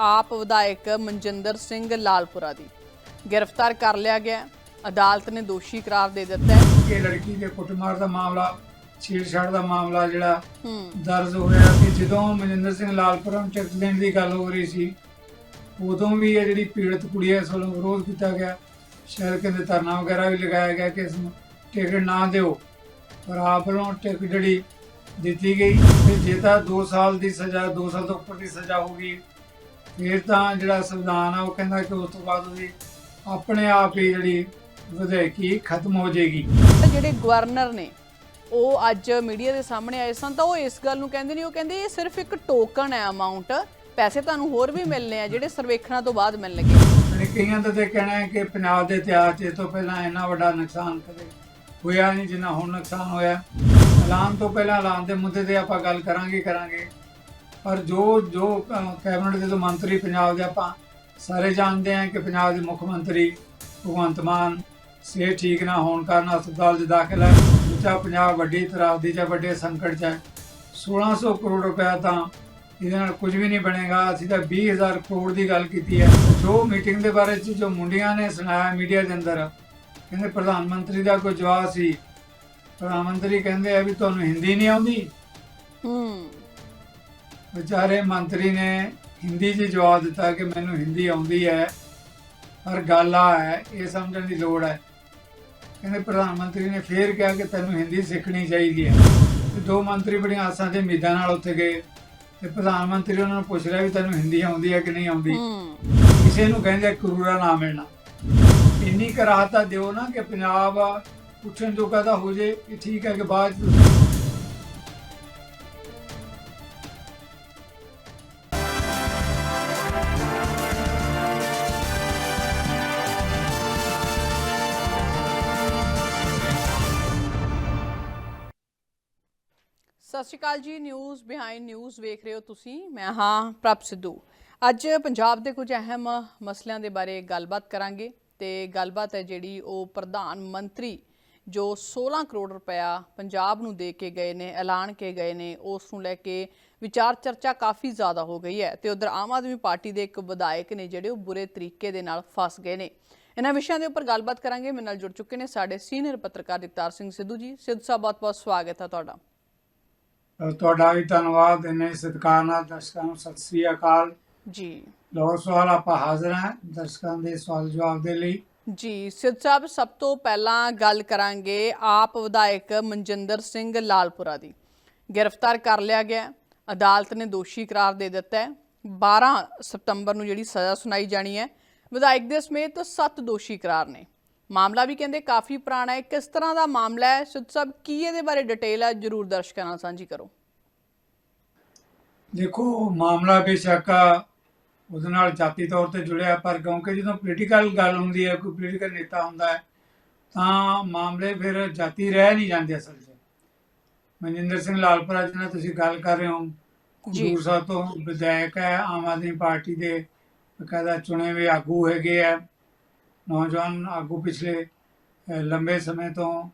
ਆਪ ਵਿਧਾਇਕ ਮਨਜਿੰਦਰ ਸਿੰਘ ਲਾਲਪੁਰਾ ਦੀ। ਗ੍ਰਿਫਤਾਰ ਕਰ ਲਿਆ ਗਿਆ। ਅਦਾਲਤ ਨੇ ਦੋਸ਼ੀ ਕਰਾਰ ਦੇ ਦਿੱਤਾ ਹੈ। ਕਿ ਲੜਕੀ ਦੇ ਕੁੱਟਮਾਰ ਦਾ ਮਾਮਲਾ ਛੇੜਛਾੜ ਦਾ ਮਾਮਲਾ ਜਿਹੜਾ ਹੂੰ। ਦਰਜ ਹੋਇਆ ਕਿ ਜਦੋਂ ਮਨਿੰਦਰ ਸਿੰਘ ਲਾਲਪੁਰਮ ਟਿਕਟ ਲੈਣ ਦੀ ਗੱਲ ਹੋ ਰਹੀ ਸੀ ਉਦੋਂ ਵੀ ਇਹ ਜਿਹੜੀ ਪੀੜਤ ਕੁੜੀ ਹੈ ਇਸ ਵੱਲੋਂ ਵਿਰੋਧ ਕੀਤਾ ਗਿਆ। ਸ਼ਾਇਦ ਕਹਿੰਦੇ ਧਰਨਾ ਵਗੈਰਾ ਵੀ ਲਗਾਇਆ ਗਿਆ ਕਿ ਇਸ ਨੂੰ ਟਿਕਟ ਨਾ ਦਿਓ। ਪਰ ਆਪ ਵੱਲੋਂ ਟਿਕਟ ਜਿਹੜੀ ਦਿੱਤੀ ਗਈ ਤੇ ਜੇ ਤਾਂ 2 ਸਾਲ ਦੀ ਸਜ਼ਾ 2 ਸਾਲ ਤੋਂ ਉੱਪਰ ਦੀ ਸਜ਼ਾ ਹੋਗੀ ਫਿਰ ਤਾਂ ਜਿਹੜਾ ਸੰਵਿਧਾਨ ਆ ਉਹ ਕਹਿੰਦਾ ਕਿ ਉਸ ਤੋਂ ਬਾਅਦ ਉਹਦੀ ਆਪਣੇ ਆਪ ਹੀ ਜਿਹੜੀ ਵਿਧਾਇਕੀ ਖਤਮ ਹੋ ਜਾਏਗੀ। ਜਿਹੜੇ ਗਵਰਨਰ ਨੇ ਉਹ ਅੱਜ ਮੀਡੀਆ ਦੇ ਸਾਹਮਣੇ ਆਏ ਸਨ ਤਾਂ ਉਹ ਇਸ ਗੱਲ ਨੂੰ ਕਹਿੰਦੇ ਨਹੀਂ ਉਹ ਕਹਿੰਦੇ ਇਹ ਸਿਰਫ ਇੱਕ ਟੋਕਨ ਹੈ ਅਮਾਉਂਟ ਪੈਸੇ ਤੁਹਾਨੂੰ ਹੋਰ ਵੀ ਮਿਲਨੇ ਆ ਜਿਹੜੇ ਸਰਵੇਖਣਾਂ ਤੋਂ ਬਾਅਦ ਮਿਲਣਗੇ। ਕਈਆਂ ਦਾ ਤੇ ਕਹਿਣਾ ਹੈ ਕਿ ਪੰਜਾਬ ਦੇ ਇਤਿਹਾਸ 'ਚ ਇਸ ਤੋਂ ਪਹਿਲਾਂ ਇੰਨਾ ਵੱਡਾ ਨੁਕਸਾਨ ਕਦੇ ਹੋਇਆ ਨਹੀਂ ਜਿੰਨਾ ਹੁਣ ਨੁਕਸਾਨ ਹੋਇਆ। ਐਲਾਨ ਤੋਂ ਪਹਿਲਾਂ ਐਲਾਨ ਦੇ ਮੁੱਦੇ ਤੇ ਆਪਾਂ ਗੱਲ ਕਰਾਂਗੇ ਕਰਾਂਗੇ। ਪਰ ਜੋ ਜੋ ਕੈਬਨਿਟ ਦੇ ਜੋ ਮੰਤਰੀ ਪੰਜਾਬ ਦੇ ਆਪਾਂ ਸਾਰੇ ਜਾਣਦੇ ਹਾਂ ਕਿ ਪੰਜਾਬ ਦੇ ਮੁੱਖ ਮੰਤਰੀ ਭਗਵੰਤ ਮਾਨ ਸਿਹਤ ਠੀਕ ਨਾ ਹੋਣ ਕਾਰਨ ਹਸਪਤਾਲ 'ਚ ਦਾਖਲ ਹੈ ਦੂਜਾ ਪੰਜਾਬ ਵੱਡੀ ਤਰਾਸਦੀ 'ਚ ਹੈ, ਵੱਡੇ ਸੰਕਟ 'ਚ ਹੈ। 1600 ਕਰੋੜ ਰੁਪਇਆ ਤਾਂ ਇਹਦੇ ਨਾਲ ਕੁਝ ਵੀ ਨਹੀਂ ਬਣੇਗਾ। ਅਸੀਂ ਤਾਂ 20000 ਕਰੋੜ ਦੀ ਗੱਲ ਕੀਤੀ ਹੈ। ਜੋ ਮੀਟਿੰਗ ਦੇ ਬਾਰੇ ਚ ਜੋ ਮੁੰਡਿਆਂ ਨੇ ਸੁਣਾਇਆ ਮੀਡੀਆ ਦੇ ਅੰਦਰ ਕਹਿੰਦੇ ਪ੍ਰਧਾਨ ਮੰਤਰੀ ਦਾ ਕੋਈ ਜਵਾਬ ਸੀ। ਪ੍ਰਧਾਨ ਮੰਤਰੀ ਕਹਿੰਦੇ ਆ ਵੀ ਤੁਹਾਨੂੰ ਹਿੰਦੀ ਨਹੀਂ ਆਉਂਦੀ। ਹੂੰ। ਵਿਚਾਰੇ ਮੰਤਰੀ ਨੇ ਹਿੰਦੀ 'ਚ ਜਵਾਬ ਦਿੱਤਾ ਕਿ ਮੈਨੂੰ ਹਿੰਦੀ ਆਉਂਦੀ ਹੈ ਪਰ ਗੱਲ ਆ ਹੈ ਇਹ ਸਮਝਣ ਦੀ ਲੋੜ ਹੈ। ਕਹਿੰਦੇ ਪ੍ਰਧਾਨ ਮੰਤਰੀ ਨੇ ਫੇਰ ਕਿਹਾ ਕਿ ਤੈਨੂੰ ਹਿੰਦੀ ਸਿੱਖਣੀ ਚਾਹੀਦੀ ਹੈ। ਤੇ ਦੋ ਮੰਤਰੀ ਬੜੀਆਂ ਆਸਾਂ ਤੇ ਉਮੀਦਾਂ ਨਾਲ ਉੱਥੇ ਗਏ। ਤੇ ਪ੍ਰਧਾਨ ਮੰਤਰੀ ਉਹਨਾਂ ਨੂੰ ਪੁੱਛ ਰਿਹਾ ਵੀ ਤੈਨੂੰ ਹਿੰਦੀ ਆਉਂਦੀ ਹੈ ਕਿ ਨਹੀਂ ਆਉਂਦੀ। ਕਿਸੇ ਨੂੰ ਕਹਿੰਦੇ ਕਰੂਰਾ ਨਾ ਮਿਲਣਾ ਇੰਨੀ ਕਰਾਹਤਾ ਦਿਓ ਨਾ ਕਿ ਪੰਜਾਬ ਉੱਠਣ ਜੋਗਾ ਤਾਂ ਹੋ ਜੇ ਕਿ ਠੀਕ ਹੈ ਕਿ ਬਾਅਦ ਸ਼੍ਰੀ ਅਕਾਲ ਜੀ ਨਿਊਜ਼ ਬਿਹਾਈਂਡ ਨਿਊਜ਼ ਵੇਖ ਰਹੇ ਹੋ ਤੁਸੀਂ। ਮੈਂ ਹਾਂ ਪ੍ਰਭ ਸਿੱਧੂ। ਅੱਜ ਪੰਜਾਬ ਦੇ ਕੁਝ ਅਹਿਮ ਮਸਲਿਆਂ ਦੇ ਬਾਰੇ ਗੱਲਬਾਤ ਕਰਾਂਗੇ ਤੇ ਗੱਲਬਾਤ ਹੈ ਜਿਹੜੀ ਉਹ ਪ੍ਰਧਾਨ ਮੰਤਰੀ ਜੋ 16 ਕਰੋੜ ਰੁਪਇਆ ਪੰਜਾਬ ਨੂੰ ਦੇ ਕੇ ਗਏ ਨੇ, ਐਲਾਨ ਕੇ ਗਏ ਨੇ, ਉਸ ਨੂੰ ਲੈ ਕੇ ਵਿਚਾਰ ਚਰਚਾ ਕਾਫੀ ਜ਼ਿਆਦਾ ਹੋ ਗਈ ਹੈ ਤੇ ਉਧਰ ਆਮ ਆਦਮੀ ਪਾਰਟੀ ਦੇ ਇੱਕ ਵਿਧਾਇਕ ਨੇ ਜਿਹੜੇ ਉਹ ਬੁਰੇ ਤਰੀਕੇ ਦੇ ਨਾਲ ਫਸ ਗਏ ਨੇ। ਇਹਨਾਂ ਵਿਸ਼ਿਆਂ ਦੇ ਉੱਪਰ ਗੱਲਬਾਤ ਕਰਾਂਗੇ। ਮੇਰੇ ਨਾਲ ਜੁੜ ਚੁੱਕੇ ਨੇ ਸਾਡੇ ਸੀਨੀਅਰ ਪੱਤਰਕਾਰ ਦਿਕਤਾਰ ਸਿੰਘ ਸਿੱਧੂ ਜੀ। ਸਿੱਧੂ ਸਾਹਿਬ, ਬਹੁਤ-ਬਹੁਤ ਸਵਾਗਤ ਹੈ ਤੁਹਾਡਾ। ਤੁਹਾਡਾ ਵੀ ਧੰਨਵਾਦ ਇੰਨੇ ਸਤਿਕਾਰ ਨਾਲ ਦਰਸ਼ਕਾਂ ਨੂੰ। ਸਤਿ ਸ੍ਰੀ ਅਕਾਲ। ਜੀ। ਲੋ ਸਵਾਲ ਆਪਾਂ ਹਾਜ਼ਰ ਹਾਂ ਦਰਸ਼ਕਾਂ ਦੇ ਸਵਾਲ ਜਵਾਬ ਦੇ ਲਈ। ਜੀ ਸਿੱਧ ਸਾਹਿਬ ਸਭ ਤੋਂ ਪਹਿਲਾਂ ਗੱਲ ਕਰਾਂਗੇ ਆਪ ਵਿਧਾਇਕ ਮਨਜਿੰਦਰ ਸਿੰਘ ਲਾਲਪੁਰਾ ਦੀ। ਗ੍ਰਿਫਤਾਰ ਕਰ ਲਿਆ ਗਿਆ। ਅਦਾਲਤ ਨੇ ਦੋਸ਼ੀ ਕਰਾਰ ਦੇ ਦਿੱਤਾ ਹੈ। 12 ਸਤੰਬਰ ਨੂੰ ਜਿਹੜੀ ਸਜ਼ਾ ਸੁਣਾਈ ਜਾਣੀ ਹੈ। ਵਿਧਾਇਕ ਦੇ ਸਮੇਤ 7 ਦੋਸ਼ੀ ਕਰਾਰ ਨੇ। ਮਾਮਲਾ ਵੀ ਕਹਿੰਦੇ ਕਾਫੀ ਪੁਰਾਣਾ ਹੈ। ਕਿਸ ਤਰ੍ਹਾਂ ਦਾ ਮਾਮਲਾ ਹੈ? ਸਿੱਧ ਸਾਹਿਬ ਕੀ ਇਹਦੇ ਬਾਰੇ ਡਿਟੇਲ ਹੈ? ਜਰੂਰ ਦਰਸ਼ਕਾਂ ਨਾਲ ਸਾਂਝੀ ਕਰੋ। ਦੇਖੋ ਮਾਮਲਾ ਬੇਸ਼ੱਕ ਉਹਦੇ ਨਾਲ ਜਾਤੀ ਤੌਰ ਤੇ ਜੁੜਿਆ ਪਰ ਕਿਉਂਕਿ ਜਦੋਂ ਪੋਲੀਟੀਕਲ ਗੱਲ ਹੁੰਦੀ ਹੈ ਕੋਈ ਪੋਲੀਟੀਕਲ ਨੇਤਾ ਹੁੰਦਾ ਹੈ ਤਾਂ ਮਾਮਲੇ ਫਿਰ ਜਾਤੀ ਰਹਿ ਨਹੀਂ ਜਾਂਦੇ ਅਸਲ 'ਚ। ਮਨਜਿੰਦਰ ਸਿੰਘ ਲਾਲਪੁਰਾ ਜਿਹਨਾਂ ਤੁਸੀਂ ਗੱਲ ਕਰ ਰਹੇ ਹੋ। ਜੀ। ਖਡੂਰ ਸਾਹਿਬ ਤੋਂ ਵਿਧਾਇਕ ਹੈ ਆਮ ਆਦਮੀ ਪਾਰਟੀ ਦੇ ਬਕਾਇਦਾ ਚੁਣੇ ਹੋਏ ਆਗੂ ਹੈਗੇ ਆ। ਨੌਜਵਾਨ ਆਗੂ ਪਿਛਲੇ ਲੰਬੇ ਸਮੇਂ ਤੋਂ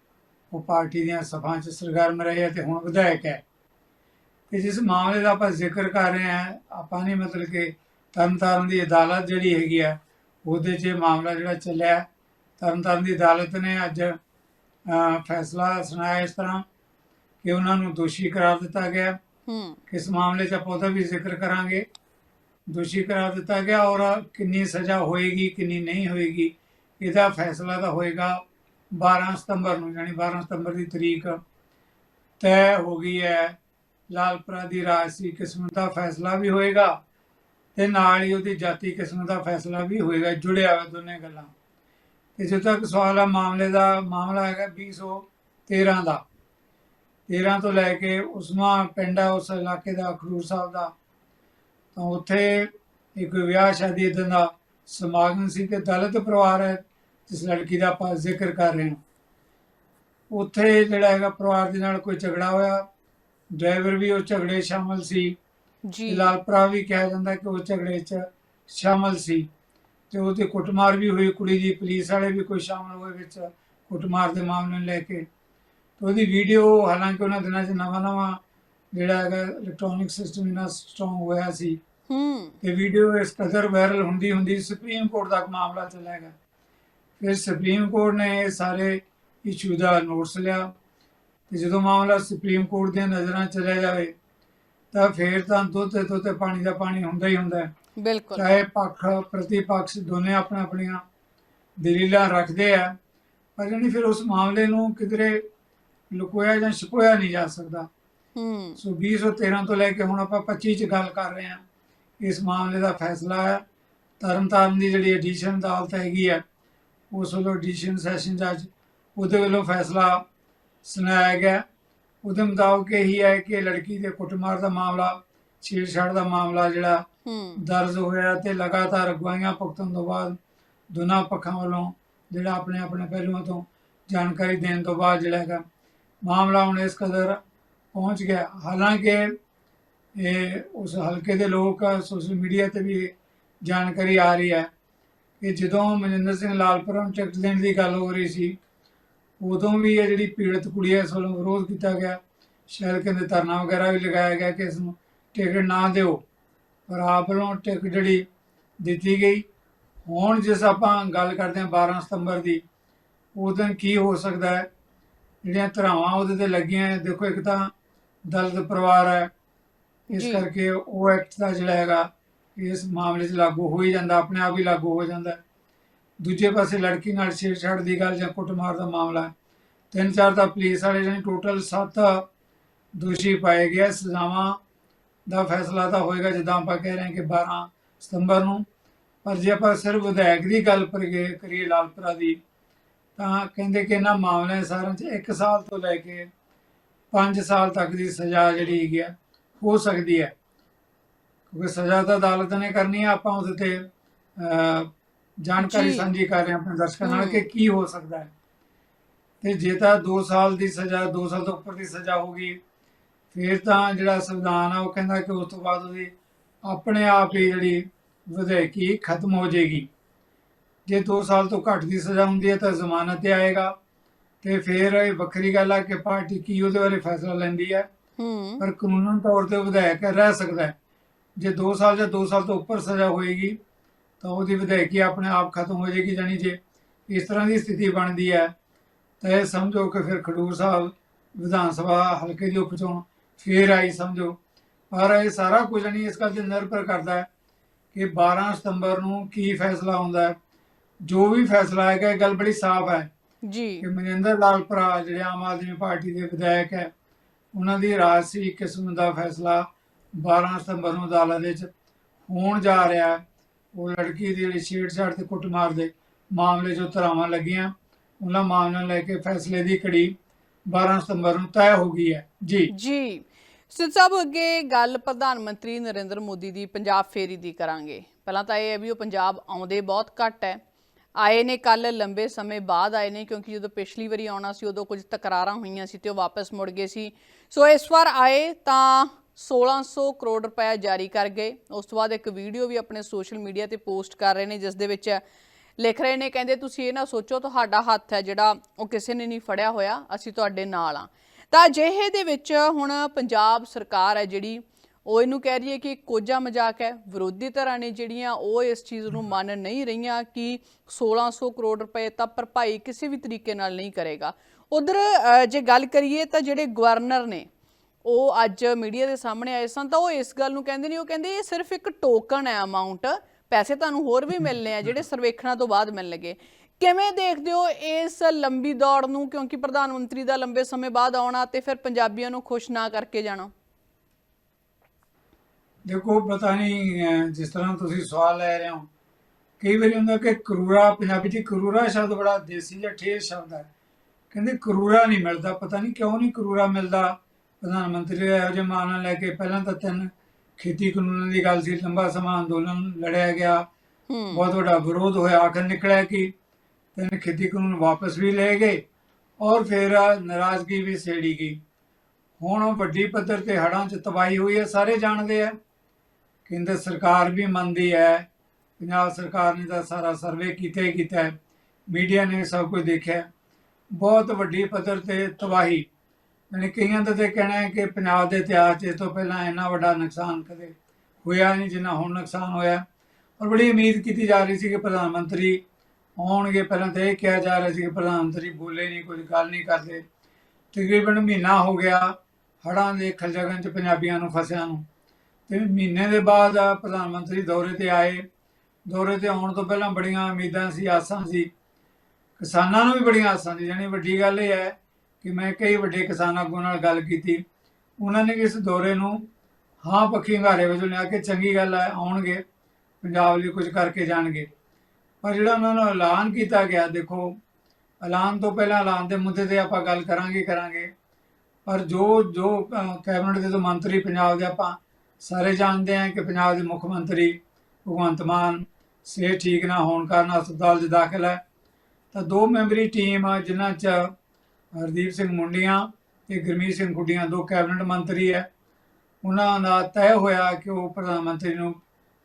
ਉਹ ਪਾਰਟੀ ਦੀਆਂ ਸਭਾਵਾਂ 'ਚ ਸਰਗਰਮ ਰਹੇ ਆ ਤੇ ਹੁਣ ਵਿਧਾਇਕ ਹੈ। ਕਿ ਜਿਸ ਮਾਮਲੇ ਦਾ ਆਪਾਂ ਜ਼ਿਕਰ ਕਰ ਰਹੇ ਹਾਂ ਆਪਾਂ ਨਹੀਂ ਮਤਲਬ ਕਿ ਤਰਨਤਾਰਨ ਦੀ ਅਦਾਲਤ ਜਿਹੜੀ ਹੈਗੀ ਆ ਉਹਦੇ 'ਚ ਇਹ ਮਾਮਲਾ ਜਿਹੜਾ ਚੱਲਿਆ ਤਰਨਤਾਰਨ ਦੀ ਅਦਾਲਤ ਨੇ ਅੱਜ ਫੈਸਲਾ ਸੁਣਾਇਆ ਇਸ ਤਰ੍ਹਾਂ ਕਿ ਉਹਨਾਂ ਨੂੰ ਦੋਸ਼ੀ ਕਰਾਰ ਦਿੱਤਾ ਗਿਆ। ਹੂੰ। ਕਿਸ ਮਾਮਲੇ 'ਚ ਆਪਾਂ ਉਹਦਾ ਵੀ ਜ਼ਿਕਰ ਕਰਾਂਗੇ। ਦੋਸ਼ੀ ਕਰਾਰ ਦਿੱਤਾ ਗਿਆ ਔਰ ਕਿੰਨੀ ਸਜ਼ਾ ਹੋਏਗੀ, ਕਿੰਨੀ ਨਹੀਂ ਹੋਏਗੀ, ਇਹਦਾ ਫੈਸਲਾ ਤਾਂ ਹੋਏਗਾ 12 ਸਤੰਬਰ ਨੂੰ ਯਾਨੀ 12 ਸਤੰਬਰ ਦੀ ਤਰੀਕ ਤੈਅ ਹੋ ਗਈ ਹੈ। ਲਾਲਪੁਰਾ ਦੀ ਰਾਜਸੀ ਕਿਸਮਤ ਦਾ ਫੈਸਲਾ ਵੀ ਹੋਏਗਾ ਤੇ ਨਾਲ ਹੀ ਉਹਦੀ ਜਾਤੀ ਕਿਸਮਤ ਦਾ ਫੈਸਲਾ ਵੀ ਹੋਏਗਾ, ਜੁੜਿਆ ਹੋਇਆ ਦੋਨੇ ਗੱਲਾਂ। ਤੇ ਜਦੋਂ ਤੱਕ ਸਵਾਲ ਆ, ਮਾਮਲੇ ਦਾ ਮਾਮਲਾ ਹੈਗਾ 213 ਦਾ। 13 ਤੋਂ ਲੈ ਕੇ ਉਸਮਾ ਪਿੰਡ ਆ, ਉਸ ਇਲਾਕੇ ਦਾ ਖਡੂਰ ਸਾਹਿਬ ਦਾ। ਤਾਂ ਉੱਥੇ ਇੱਕ ਵਿਆਹ ਸ਼ਾਦੀ ਏਦਾਂ ਦਾ ਸਮਾਗਮ ਸੀ ਤੇ ਦਲਿਤ ਪਰਿਵਾਰ ਹੈ ਜਿਸ ਲੜਕੀ ਦਾ ਆਪਾਂ ਜ਼ਿਕਰ ਕਰ ਰਹੇ ਹਾਂ। ਉੱਥੇ ਜਿਹੜਾ ਹੈਗਾ ਪਰਿਵਾਰ ਦੇ ਨਾਲ ਕੋਈ ਝਗੜਾ ਹੋਇਆ ਡਰਾਈਵਰ ਵੀ ਉਹ ਝਗੜੇ ਸ਼ਾਮਲ ਸੀ। ਜੀ। ਲਾਲਪੁਰਾ ਵੀ ਕਿਹਾ ਜਾਂਦਾ ਕਿ ਉਹ ਝਗੜੇ 'ਚ ਸ਼ਾਮਲ ਸੀ। ਤੇ ਉਹਦੀ ਕੁੱਟਮਾਰ ਵੀ ਹੋਈ ਕੁੜੀ ਦੀ ਪੁਲਿਸ ਵਾਲੇ ਵੀ ਕੋਈ ਸ਼ਾਮਲ ਹੋਏ ਵਿੱਚ ਕੁੱਟਮਾਰ ਦੇ ਮਾਮਲੇ ਨੂੰ ਲੈ ਕੇ। ਤੇ ਉਹਦੀ ਵੀਡੀਓ ਹਾਲਾਂਕਿ ਉਹਨਾਂ ਦਿਨਾਂ 'ਚ ਨਵਾਂ ਨਵਾਂ ਜਿਹੜਾ ਹੈਗਾ ਇਲੈਕਟ੍ਰੋਨਿਕ ਸਿਸਟਮ ਇਹਨਾਂ ਸਟਰੋਂਗ ਹੋਇਆ ਸੀ ਹੂੰ। ਤੇ ਵੀਡੀਓ ਇਸ ਕਦਰ ਵਾਇਰਲ ਹੁੰਦੀ ਹੁੰਦੀ ਸੁਪਰੀਮ ਕੋਰਟ ਤੱਕ ਮਾਮਲਾ ਚਲਾ ਗਿਆ ਫਿਰ ਸੁਪਰੀਮ ਕੋਰਟ ਨੇ ਇਹ ਸਾਰੇ ਇਸ਼ੂ ਦਾ ਨੋਟਿਸ ਲਿਆ ਤੇ ਜਦੋਂ ਮਾਮਲਾ ਸੁਪਰੀਮ ਕੋਰਟ ਦੀਆਂ ਨਜ਼ਰਾਂ ਚਲੇ ਜਾਵੇ ਤਾਂ ਫਿਰ ਤਾਂ ਦੁੱਧ ਤੇ ਦੁੱਧ ਤੇ ਪਾਣੀ ਦਾ ਪਾਣੀ ਹੁੰਦਾ ਹੀ ਹੁੰਦਾ ਹੈ। ਬਿਲਕੁਲ। ਚਾਹੇ ਪੱਖ ਪ੍ਰਤੀਪਕਸ਼ ਦੋਨੇ ਆਪਣਾ ਆਪਣੀਆਂ ਦਲੀਲਾਂ ਰੱਖਦੇ ਆ ਪਰ ਜਿਹੜੀ ਫਿਰ ਉਸ ਮਾਮਲੇ ਨੂੰ ਕਿਧਰੇ ਲੁਕੋਇਆ ਜਾਂ ਛੁਪਾਇਆ ਨਹੀਂ ਜਾ ਸਕਦਾ। ਹੂੰ। ਸੋ 2013 ਤੋਂ ਲੈ ਕੇ ਹੁਣ ਆਪਾਂ 25 ਚ ਗੱਲ ਕਰ ਰਹੇ ਹਾਂ। ਇਸ ਮਾਮਲੇ ਦਾ ਫੈਸਲਾ ਹੈ। ਤਰਨਤਾਰਨ ਦੀ ਜਿਹੜੀ ਐਡੀਸ਼ਨ ਅਦਾਲਤ ਹੈਗੀ ਹੈ ਉਸ ਵੱਲੋਂ ਐਡੀਸ਼ਨ ਸੈਸ਼ਨ ਜੱਜ ਉਹਦੇ ਵੱਲੋਂ ਫੈਸਲਾ ਸੁਣਾਇਆ ਗਿਆ ਉਹਦੇ ਮੁਤਾਬਕ ਇਹੀ ਹੈ ਕਿ ਲੜਕੀ ਦੇ ਕੁੱਟਮਾਰ ਦਾ ਮਾਮਲਾ ਛੇੜਛਾੜ ਦਾ ਮਾਮਲਾ ਜਿਹੜਾ ਦਰਜ ਹੋਇਆ ਤੇ ਲਗਾਤਾਰ ਅਗਵਾਈਆਂ ਭੁਗਤਣ ਤੋਂ ਬਾਅਦ ਦੋਨਾਂ ਪੱਖਾਂ ਵੱਲੋਂ ਜਿਹੜਾ ਆਪਣੇ ਆਪਣੇ ਪਹਿਲੂਆਂ ਤੋਂ ਜਾਣਕਾਰੀ ਦੇਣ ਤੋਂ ਬਾਅਦ ਜਿਹੜਾ ਹੈਗਾ ਮਾਮਲਾ ਹੁਣ ਇਸ ਕਦਰ ਪਹੁੰਚ ਗਿਆ। ਹਾਲਾਂਕਿ ਇਹ ਉਸ ਹਲਕੇ ਦੇ ਲੋਕ ਸੋਸ਼ਲ ਮੀਡੀਆ ਤੇ ਵੀ ਜਾਣਕਾਰੀ ਆ ਰਹੀ ਹੈ ਕਿ ਜਦੋਂ ਮਨਿੰਦਰ ਸਿੰਘ ਲਾਲਪੁਰਾ ਨੂੰ ਟਿਕਟ ਦੇਣ ਦੀ ਗੱਲ ਹੋ ਰਹੀ ਸੀ, ਉਦੋਂ ਵੀ ਇਹ ਜਿਹੜੀ ਪੀੜਤ ਕੁੜੀ ਹੈ, ਇਸ ਵੱਲੋਂ ਵਿਰੋਧ ਕੀਤਾ ਗਿਆ। ਸ਼ਾਇਦ ਕਹਿੰਦੇ ਧਰਨਾ ਵਗੈਰਾ ਵੀ ਲਗਾਇਆ ਗਿਆ ਕਿ ਇਸ ਨੂੰ ਟਿਕਟ ਨਾ ਦਿਓ। ਪਰ ਆਪ ਵੱਲੋਂ ਟਿਕਟ ਜਿਹੜੀ ਦਿੱਤੀ ਗਈ। ਹੁਣ ਜਿਸ ਆਪਾਂ ਗੱਲ ਕਰਦੇ ਹਾਂ 12 ਸਤੰਬਰ ਦੀ, ਉਸ ਦਿਨ ਕੀ ਹੋ ਸਕਦਾ ਹੈ? ਜਿਹੜੀਆਂ ਧਰਾਵਾਂ ਉਹਦੇ ਤੇ ਲੱਗੀਆਂ ਦੇਖੋ ਇੱਕ ਤਾਂ ਦਲਿਤ ਪਰਿਵਾਰ ਹੈ ਇਸ। ਕਰਕੇ ਉਹ ਐਕਟ ਦਾ ਜਿਹੜਾ ਹੈਗਾ ਇਸ ਮਾਮਲੇ 'ਚ ਲਾਗੂ ਹੋ ਹੀ ਜਾਂਦਾ ਆਪਣੇ ਆਪ ਹੀ ਲਾਗੂ ਹੋ ਜਾਂਦਾ। ਦੂਜੇ ਪਾਸੇ ਲੜਕੀ ਨਾਲ ਛੇੜਛਾੜ ਦੀ ਗੱਲ ਜਾਂ ਕੁੱਟਮਾਰ ਦਾ ਮਾਮਲਾ। ਤਿੰਨ ਚਾਰ ਤਾਂ ਪੁਲਿਸ ਵਾਲੇ ਜਾਨੀ ਟੋਟਲ 7 ਦੋਸ਼ੀ ਪਾਏ ਗਏ ਸਜ਼ਾਵਾਂ ਦਾ ਫੈਸਲਾ ਤਾਂ ਹੋਏਗਾ ਜਿੱਦਾਂ ਆਪਾਂ ਕਹਿ ਰਹੇ ਹਾਂ ਕਿ 12 ਸਤੰਬਰ ਨੂੰ ਪਰ ਜੇ ਆਪਾਂ ਸਿਰਫ ਵਿਧਾਇਕ ਦੀ ਗੱਲ ਕਰੀਏ ਕਰੀਏ ਲਾਲਪੁਰਾ ਦੀ ਤਾਂ ਕਹਿੰਦੇ ਕਿ ਇਹਨਾਂ ਮਾਮਲਿਆਂ ਸਾਰਿਆਂ 'ਚ 1 ਸਾਲ ਤੋਂ ਲੈ ਕੇ 5 ਸਾਲ ਤੱਕ ਦੀ ਸਜ਼ਾ ਜਿਹੜੀ ਹੈਗੀ ਆ ਹੋ ਸਕਦੀ ਹੈ ਕਿਉਂਕਿ ਸਜ਼ਾ ਤਾਂ ਅਦਾਲਤ ਨੇ ਕਰਨੀ ਹੈ ਆਪਾਂ ਉਹਦੇ ਤੇ ਜਾਣਕਾਰੀ। ਸਾਂਝੀ ਕਰ ਰਹੇ ਹਾਂ ਆਪਣੇ ਦਰਸ਼ਕਾਂ ਨਾਲ। ਕਿ ਕੀ ਹੋ ਸਕਦਾ ਹੈ ਤੇ ਜੇ ਤਾਂ 2 ਸਾਲ ਦੀ ਸਜ਼ਾ 2 ਸਾਲ ਤੋਂ ਉੱਪਰ ਦੀ ਸਜ਼ਾ ਹੋਗੀ ਫਿਰ ਤਾਂ ਜਿਹੜਾ ਸੰਵਿਧਾਨ ਆ ਉਹ ਕਹਿੰਦਾ ਕਿ ਉਸ ਤੋਂ ਬਾਅਦ ਉਹਦੀ ਆਪਣੇ ਆਪ ਹੀ ਜਿਹੜੀ ਵਿਧਾਇਕੀ ਖਤਮ ਹੋ ਜਾਏਗੀ ਜੇ 2 ਸਾਲ ਤੋਂ ਘੱਟ ਦੀ ਸਜ਼ਾ ਹੁੰਦੀ ਹੈ ਤਾਂ ਜ਼ਮਾਨਤ ਤੇ ਆਏਗਾ ਤੇ ਫਿਰ ਇਹ ਵੱਖਰੀ ਗੱਲ ਆ ਕਿ ਪਾਰਟੀ ਕੀ ਉਹਦੇ ਬਾਰੇ ਫੈਸਲਾ ਲੈਂਦੀ ਹੈ ਹੂੰ। ਪਰ ਕਾਨੂੰਨਨ ਤੌਰ ਤੇ ਵਿਧਾਇਕ ਰਹਿ ਸਕਦਾ ਹੈ। ਜੇ 2 ਸਾਲ ਜਾਂ 2 ਸਾਲ ਤੋਂ ਉੱਪਰ ਸਜ਼ਾ ਹੋਏਗੀ ਤਾਂ ਉਹਦੀ ਵਿਧਾਇਕੀ ਆਪਣੇ ਆਪ ਖਤਮ ਹੋ ਜਾਏਗੀ। ਜਾਨੀ ਜੇ ਇਸ ਤਰ੍ਹਾਂ ਦੀ ਸਥਿਤੀ ਬਣਦੀ ਹੈ ਤਾਂ ਇਹ ਸਮਝੋ ਕਿ ਫਿਰ ਖਡੂਰ ਸਾਹਿਬ ਵਿਧਾਨ ਸਭਾ ਹਲਕੇ ਦੀ ਉਪਚੋਣ ਫੇਰ ਆਈ ਸਮਝੋ। ਪਰ ਇਹ ਸਾਰਾ ਕੁਝ ਨਹੀਂ ਇਸ ਗੱਲ ਤੇ ਨਿਰਭਰ ਕਰਦਾ ਹੈ ਕਿ 12 ਸਤੰਬਰ ਨੂੰ ਕੀ ਫੈਸਲਾ ਹੁੰਦਾ ਹੈ। ਜੋ ਵੀ ਫੈਸਲਾ ਆਏਗਾ ਇਹ ਗੱਲ ਬੜੀ ਸਾਫ਼ ਹੈ। ਜੀ। ਕਿ ਮਨਿੰਦਰ ਲਾਲ ਭਰਾ ਜਿਹੜੇ ਆਮ ਆਦਮੀ ਪਾਰਟੀ ਦੇ ਵਿਧਾਇਕ ਹੈ ਉਹਨਾਂ ਦੀ ਰਾਜਸੀ ਕਿਸਮ ਦਾ ਫੈਸਲਾ 12 ਸਤੰਬਰ ਨੂੰ ਅਦਾਲਤ ਵਿੱਚ ਹੋਣ ਜਾ ਰਿਹਾ ਹੈ। ਉਹ ਲੜਕੀ ਦੀ ਜਿਹੜੀ ਛੇੜਛਾੜ ਤੇ ਕੁੱਟਮਾਰ ਦੇ ਮਾਮਲੇ 'ਚ ਧਰਾਵਾਂ ਲੱਗੀਆਂ। ਉਹਨਾਂ ਮਾਮਲਿਆਂ ਲੈ ਕੇ ਫੈਸਲੇ ਦੀ ਕੜੀ 12 ਸਤੰਬਰ ਨੂੰ ਤੈਅ ਹੋ ਗਈ ਹੈ। ਜੀ। ਜੀ। ਸਿੱਧ ਸਾਹਿਬ ਅੱਗੇ ਗੱਲ ਪ੍ਰਧਾਨ ਮੰਤਰੀ ਨਰਿੰਦਰ ਮੋਦੀ ਦੀ ਪੰਜਾਬ ਫੇਰੀ ਦੀ ਕਰਾਂਗੇ। ਪਹਿਲਾਂ ਤਾਂ ਇਹ ਹੈ ਵੀ ਉਹ ਪੰਜਾਬ ਆਉਂਦੇ ਬਹੁਤ ਘੱਟ ਹੈ। ਆਏ ਨੇ ਕੱਲ ਲੰਬੇ ਸਮੇਂ ਬਾਅਦ ਆਏ ਨੇ ਕਿਉਂਕਿ ਜਦੋਂ ਪਿਛਲੀ ਵਾਰੀ ਆਉਣਾ ਸੀ ਉਦੋਂ ਕੁਝ ਤਕਰਾਰਾਂ ਹੋਈਆਂ ਸੀ ਤੇ ਉਹ ਵਾਪਸ ਮੁੜ ਗਏ ਸੀ। ਸੋ ਇਸ ਵਾਰ ਆਏ ਤਾਂ 1600 ਕਰੋੜ ਰੁਪਏ ਜਾਰੀ ਕਰ ਗਏ। ਉਸ ਤੋਂ ਬਾਅਦ ਇੱਕ ਵੀਡੀਓ ਵੀ ਆਪਣੇ ਸੋਸ਼ਲ ਮੀਡੀਆ ਤੇ ਪੋਸਟ ਕਰ ਰਹੇ ਨੇ, ਜਿਸ ਦੇ ਵਿੱਚ ਲਿਖ ਰਹੇ ਨੇ, ਕਹਿੰਦੇ ਤੁਸੀਂ ਇਹ ਨਾ ਸੋਚੋ ਤੁਹਾਡਾ ਹੱਥ ਹੈ ਜਿਹੜਾ ਉਹ ਕਿਸੇ ਨੇ ਨਹੀਂ ਫੜਿਆ ਹੋਇਆ, ਅਸੀਂ ਤੁਹਾਡੇ ਨਾਲ ਆ ਤਾਂ ਅਜਿਹੇ ਦੇ ਵਿੱਚ ਹੁਣ ਪੰਜਾਬ ਸਰਕਾਰ ਹੈ ਜਿਹੜੀ ਉਹ ਇਹਨੂੰ ਕਹਿ ਰਹੀ ਹੈ ਕਿ ਕੋਝਾ ਮਜ਼ਾਕ ਹੈ, ਵਿਰੋਧੀ ਧਿਰਾਂ ਨੇ ਜਿਹੜੀਆਂ ਉਹ ਇਸ ਚੀਜ਼ ਨੂੰ ਮੰਨ ਨਹੀਂ ਰਹੀਆਂ ਕਿ 1600 ਕਰੋੜ ਰੁਪਏ ਤਾਂ ਭਰਪਾਈ ਕਿਸੇ ਵੀ ਤਰੀਕੇ ਨਾਲ ਨਹੀਂ ਕਰੇਗਾ। ਉਧਰ ਜੇ ਗੱਲ ਕਰੀਏ ਤਾਂ ਜਿਹੜੇ ਗਵਰਨਰ ਨੇ, ਉਹ ਅੱਜ ਮੀਡੀਆ ਦੇ ਸਾਹਮਣੇ ਆਏ ਸਨ ਤਾਂ ਉਹ ਇਸ ਗੱਲ ਨੂੰ ਕਹਿੰਦੇ ਨੇ, ਉਹ ਕਹਿੰਦੇ ਇਹ ਸਿਰਫ ਇੱਕ ਟੋਕਨ ਹੈ ਅਮਾਉਂਟ ਪੈਸੇ ਤੁਹਾਨੂੰ ਹੋਰ ਵੀ ਮਿਲਨੇ ਆ ਜਿਹੜੇ ਸਰਵੇਖਣਾਂ ਤੋਂ ਬਾਅਦ ਮਿਲਣਗੇ ਕਿਵੇਂ ਦੇਖਦੇ ਹੋ ਇਸ ਲੰਬੀ ਦੌੜ ਨੂੰ, ਕਿਉਂਕਿ ਪ੍ਰਧਾਨ ਮੰਤਰੀ ਦਾ ਲੰਬੇ ਸਮੇਂ ਬਾਅਦ ਆਉਣਾ ਤੇ ਫਿਰ ਪੰਜਾਬੀਆਂ ਨੂੰ ਖੁਸ਼ ਨਾ ਕਰਕੇ ਜਾਣਾ? ਦੇਖੋ ਪਤਾ ਨਹੀਂ ਜਿਸ ਤਰ੍ਹਾਂ ਤੁਸੀਂ ਸਵਾਲ ਲੈ ਰਹੇ ਹੋ। ਕਈ ਵਾਰੀ ਹੁੰਦਾ ਕਿ ਕਰੂਰਾ ਪੰਜਾਬੀ 'ਚ ਕਰੂਰਾ ਸ਼ਬਦ ਬੜਾ ਦੇਸੀ ਜਿਹਾ ਠੇਸ ਸ਼ਬਦ ਹੈ। ਕਹਿੰਦੇ ਕਰੂਰਾ ਨਹੀਂ ਮਿਲਦਾ ਪਤਾ ਨਹੀਂ ਕਿਉਂ ਨਹੀਂ ਕਰੂਰਾ ਮਿਲਦਾ। ਪ੍ਰਧਾਨ ਮੰਤਰੀ ਦਾ ਇਹੋ ਜਿਹੇ ਮਾਮਲਾ ਲੈ ਕੇ ਪਹਿਲਾਂ ਤਾਂ ਤਿੰਨ ਖੇਤੀ ਕਾਨੂੰਨਾਂ ਦੀ ਗੱਲ ਸੀ ਲੰਬਾ ਸਮਾਂ ਅੰਦੋਲਨ ਲੜਿਆ ਗਿਆ। ਬਹੁਤ ਵੱਡਾ ਵਿਰੋਧ ਹੋਇਆ ਆਖਰ ਨਿਕਲਿਆ ਕਿ? ਤਿੰਨ ਖੇਤੀ ਕਾਨੂੰਨ ਵਾਪਸ ਵੀ ਲਏ ਗਏ ਔਰ ਫਿਰ ਨਾਰਾਜ਼ਗੀ ਵੀ ਛੇੜੀ ਗਈ। ਹੁਣ ਵੱਡੀ ਪੱਧਰ ਤੇ ਹੜ੍ਹਾਂ 'ਚ ਤਬਾਹੀ ਹੋਈ ਹੈ ਸਾਰੇ ਜਾਣਦੇ ਆ। ਕੇਂਦਰ ਸਰਕਾਰ ਵੀ ਮੰਨਦੀ ਹੈ, ਪੰਜਾਬ ਸਰਕਾਰ ਨੇ ਤਾਂ ਸਾਰਾ ਸਰਵੇ ਕੀਤਾ ਹੀ ਕੀਤਾ ਮੀਡੀਆ ਨੇ ਸਭ ਕੁਝ ਦੇਖਿਆ ਬਹੁਤ ਵੱਡੀ ਪੱਧਰ ਤੇ ਤਬਾਹੀ, ਯਾਨੀ ਕਈਆਂ ਦਾ ਤੇ ਕਹਿਣਾ ਹੈ ਕਿ ਪੰਜਾਬ ਦੇ ਇਤਿਹਾਸ 'ਚ ਇਸ ਤੋਂ ਪਹਿਲਾਂ ਇੰਨਾ ਵੱਡਾ ਨੁਕਸਾਨ ਕਦੇ ਹੋਇਆ ਨਹੀਂ, ਜਿੰਨਾ ਹੁਣ ਨੁਕਸਾਨ ਹੋਇਆ ਔਰ ਬੜੀ ਉਮੀਦ ਕੀਤੀ ਜਾ ਰਹੀ ਸੀ ਕਿ ਪ੍ਰਧਾਨ ਮੰਤਰੀ ਆਉਣਗੇ, ਪਹਿਲਾਂ ਤਾਂ ਇਹ ਕਿਹਾ ਜਾ ਰਿਹਾ ਸੀ ਕਿ ਪ੍ਰਧਾਨ ਮੰਤਰੀ ਬੋਲੇ ਨਹੀਂ ਕੋਈ ਗੱਲ ਨਹੀਂ ਕਰਦੇ। ਤਕਰੀਬਨ ਮਹੀਨਾ ਹੋ ਗਿਆ ਹੜ੍ਹਾਂ ਦੇ ਖਲਜਗਨ ਚ ਪੰਜਾਬੀਆਂ ਨੂੰ ਫਸਿਆਂ ਨੂੰ। ਤੇ ਮਹੀਨੇ ਦੇ ਬਾਅਦ ਪ੍ਰਧਾਨ ਮੰਤਰੀ ਦੌਰੇ ਤੇ ਆਏ। ਦੌਰੇ ਤੇ ਆਉਣ ਤੋਂ ਪਹਿਲਾਂ ਬੜੀਆਂ ਉਮੀਦਾਂ ਸੀ, ਆਸਾਂ ਸੀ। ਕਿਸਾਨਾਂ ਨੂੰ ਵੀ ਬੜੀਆਂ ਆਸਾਂ ਸੀ। ਜਾਣੀ ਵੱਡੀ ਗੱਲ ਇਹ ਹੈ ਕਿ ਮੈਂ ਕਈ ਵੱਡੇ ਕਿਸਾਨ ਆਗੂਆਂ ਨਾਲ ਗੱਲ ਕੀਤੀ। ਉਹਨਾਂ ਨੇ ਵੀ ਇਸ ਦੌਰੇ ਨੂੰ ਹਾਂ ਪੱਖੀ ਹੰਗਾਰੇ ਵਜੋਂ ਲਿਆ ਕੇ ਚੰਗੀ ਗੱਲ ਹੈ, ਆਉਣਗੇ, ਪੰਜਾਬ ਲਈ ਕੁਝ ਕਰਕੇ ਜਾਣਗੇ। ਪਰ ਜਿਹੜਾ ਉਹਨਾਂ ਨੂੰ ਐਲਾਨ ਕੀਤਾ ਗਿਆ, ਦੇਖੋ, ਐਲਾਨ ਤੋਂ ਪਹਿਲਾਂ ਐਲਾਨ ਦੇ ਮੁੱਦੇ ਤੇ ਆਪਾਂ ਗੱਲ ਕਰਾਂਗੇ ਕਰਾਂਗੇ। ਪਰ ਜੋ ਜੋ ਕੈਬਨਿਟ ਦੇ ਜੋ ਮੰਤਰੀ ਪੰਜਾਬ ਦੇ ਆਪਾਂ ਸਾਰੇ ਜਾਣਦੇ ਹਾਂ ਕਿ ਪੰਜਾਬ ਦੇ ਮੁੱਖ ਮੰਤਰੀ ਭਗਵੰਤ ਮਾਨ ਸਿਹਤ ਠੀਕ ਨਾ ਹੋਣ ਕਾਰਨ ਹਸਪਤਾਲ 'ਚ ਦਾਖਲ ਹੈ। ਤਾਂ ਦੋ ਮੈਂਬਰੀ ਟੀਮ ਆ ਜਿਨ੍ਹਾਂ 'ਚ ਹਰਦੀਪ ਸਿੰਘ ਮੁੰਡੀਆਂ ਤੇ ਗੁਰਮੀਤ ਸਿੰਘ ਗੁੱਡੀਆਂ ਦੋ ਕੈਬਨਿਟ ਮੰਤਰੀ ਹੈ। ਉਹਨਾਂ ਦਾ ਤੈਅ ਹੋਇਆ ਕਿ ਉਹ ਪ੍ਰਧਾਨ ਮੰਤਰੀ ਨੂੰ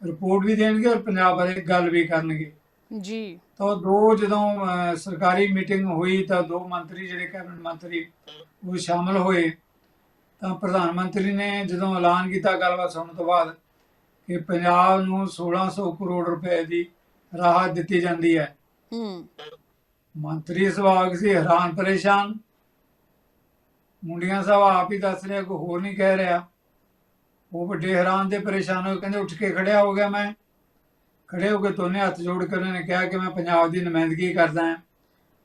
ਰਿਪੋਰਟ ਵੀ ਦੇਣਗੇ ਔਰ ਪੰਜਾਬ ਬਾਰੇ ਗੱਲ ਵੀ ਕਰਨਗੇ। ਜੀ। ਤਾਂ ਦੋ ਜਦੋਂ ਸਰਕਾਰੀ ਮੀਟਿੰਗ ਹੋਈ ਤਾਂ ਦੋ ਮੰਤਰੀ ਜਿਹੜੇ ਕੈਬਨਿਟ ਮੰਤਰੀ ਉਹ ਸ਼ਾਮਲ ਹੋਏ। ਤਾਂ ਪ੍ਰਧਾਨ ਮੰਤਰੀ ਨੇ ਜਦੋਂ ਐਲਾਨ ਕੀਤਾ ਗੱਲਬਾਤ ਸੁਣਨ ਤੋਂ ਬਾਅਦ ਕਿ ਪੰਜਾਬ ਨੂੰ 1600 ਕਰੋੜ ਰੁਪਏ ਦੀ ਰਾਹਤ ਦਿੱਤੀ ਜਾਂਦੀ ਹੈ। ਹੂੰ। ਮੰਤਰੀ ਸਵਾਗ ਸੀ ਹੈਰਾਨ ਪਰੇਸ਼ਾਨ। ਮੁੰਡੀਆਂ ਸਾਹਿਬ ਆਪ ਹੀ ਦੱਸ ਰਿਹਾ ਕੋਈ ਹੋਰ ਨਹੀਂ ਕਹਿ ਰਿਹਾ। ਉਹ ਵੱਡੇ ਹੈਰਾਨ ਤੇ ਪਰੇਸ਼ਾਨ ਹੋਏ ਕਹਿੰਦੇ ਉੱਠ ਕੇ ਖੜਿਆ ਹੋ ਗਿਆ ਮੈਂ। ਖੜੇ ਹੋ ਕੇ ਦੋਨੇ ਹੱਥ ਜੋੜ ਕੇ ਉਹਨਾਂ ਨੇ ਕਿਹਾ ਕਿ ਮੈਂ ਪੰਜਾਬ ਦੀ ਨੁਮਾਇੰਦਗੀ ਕਰਦਾ ਹਾਂ।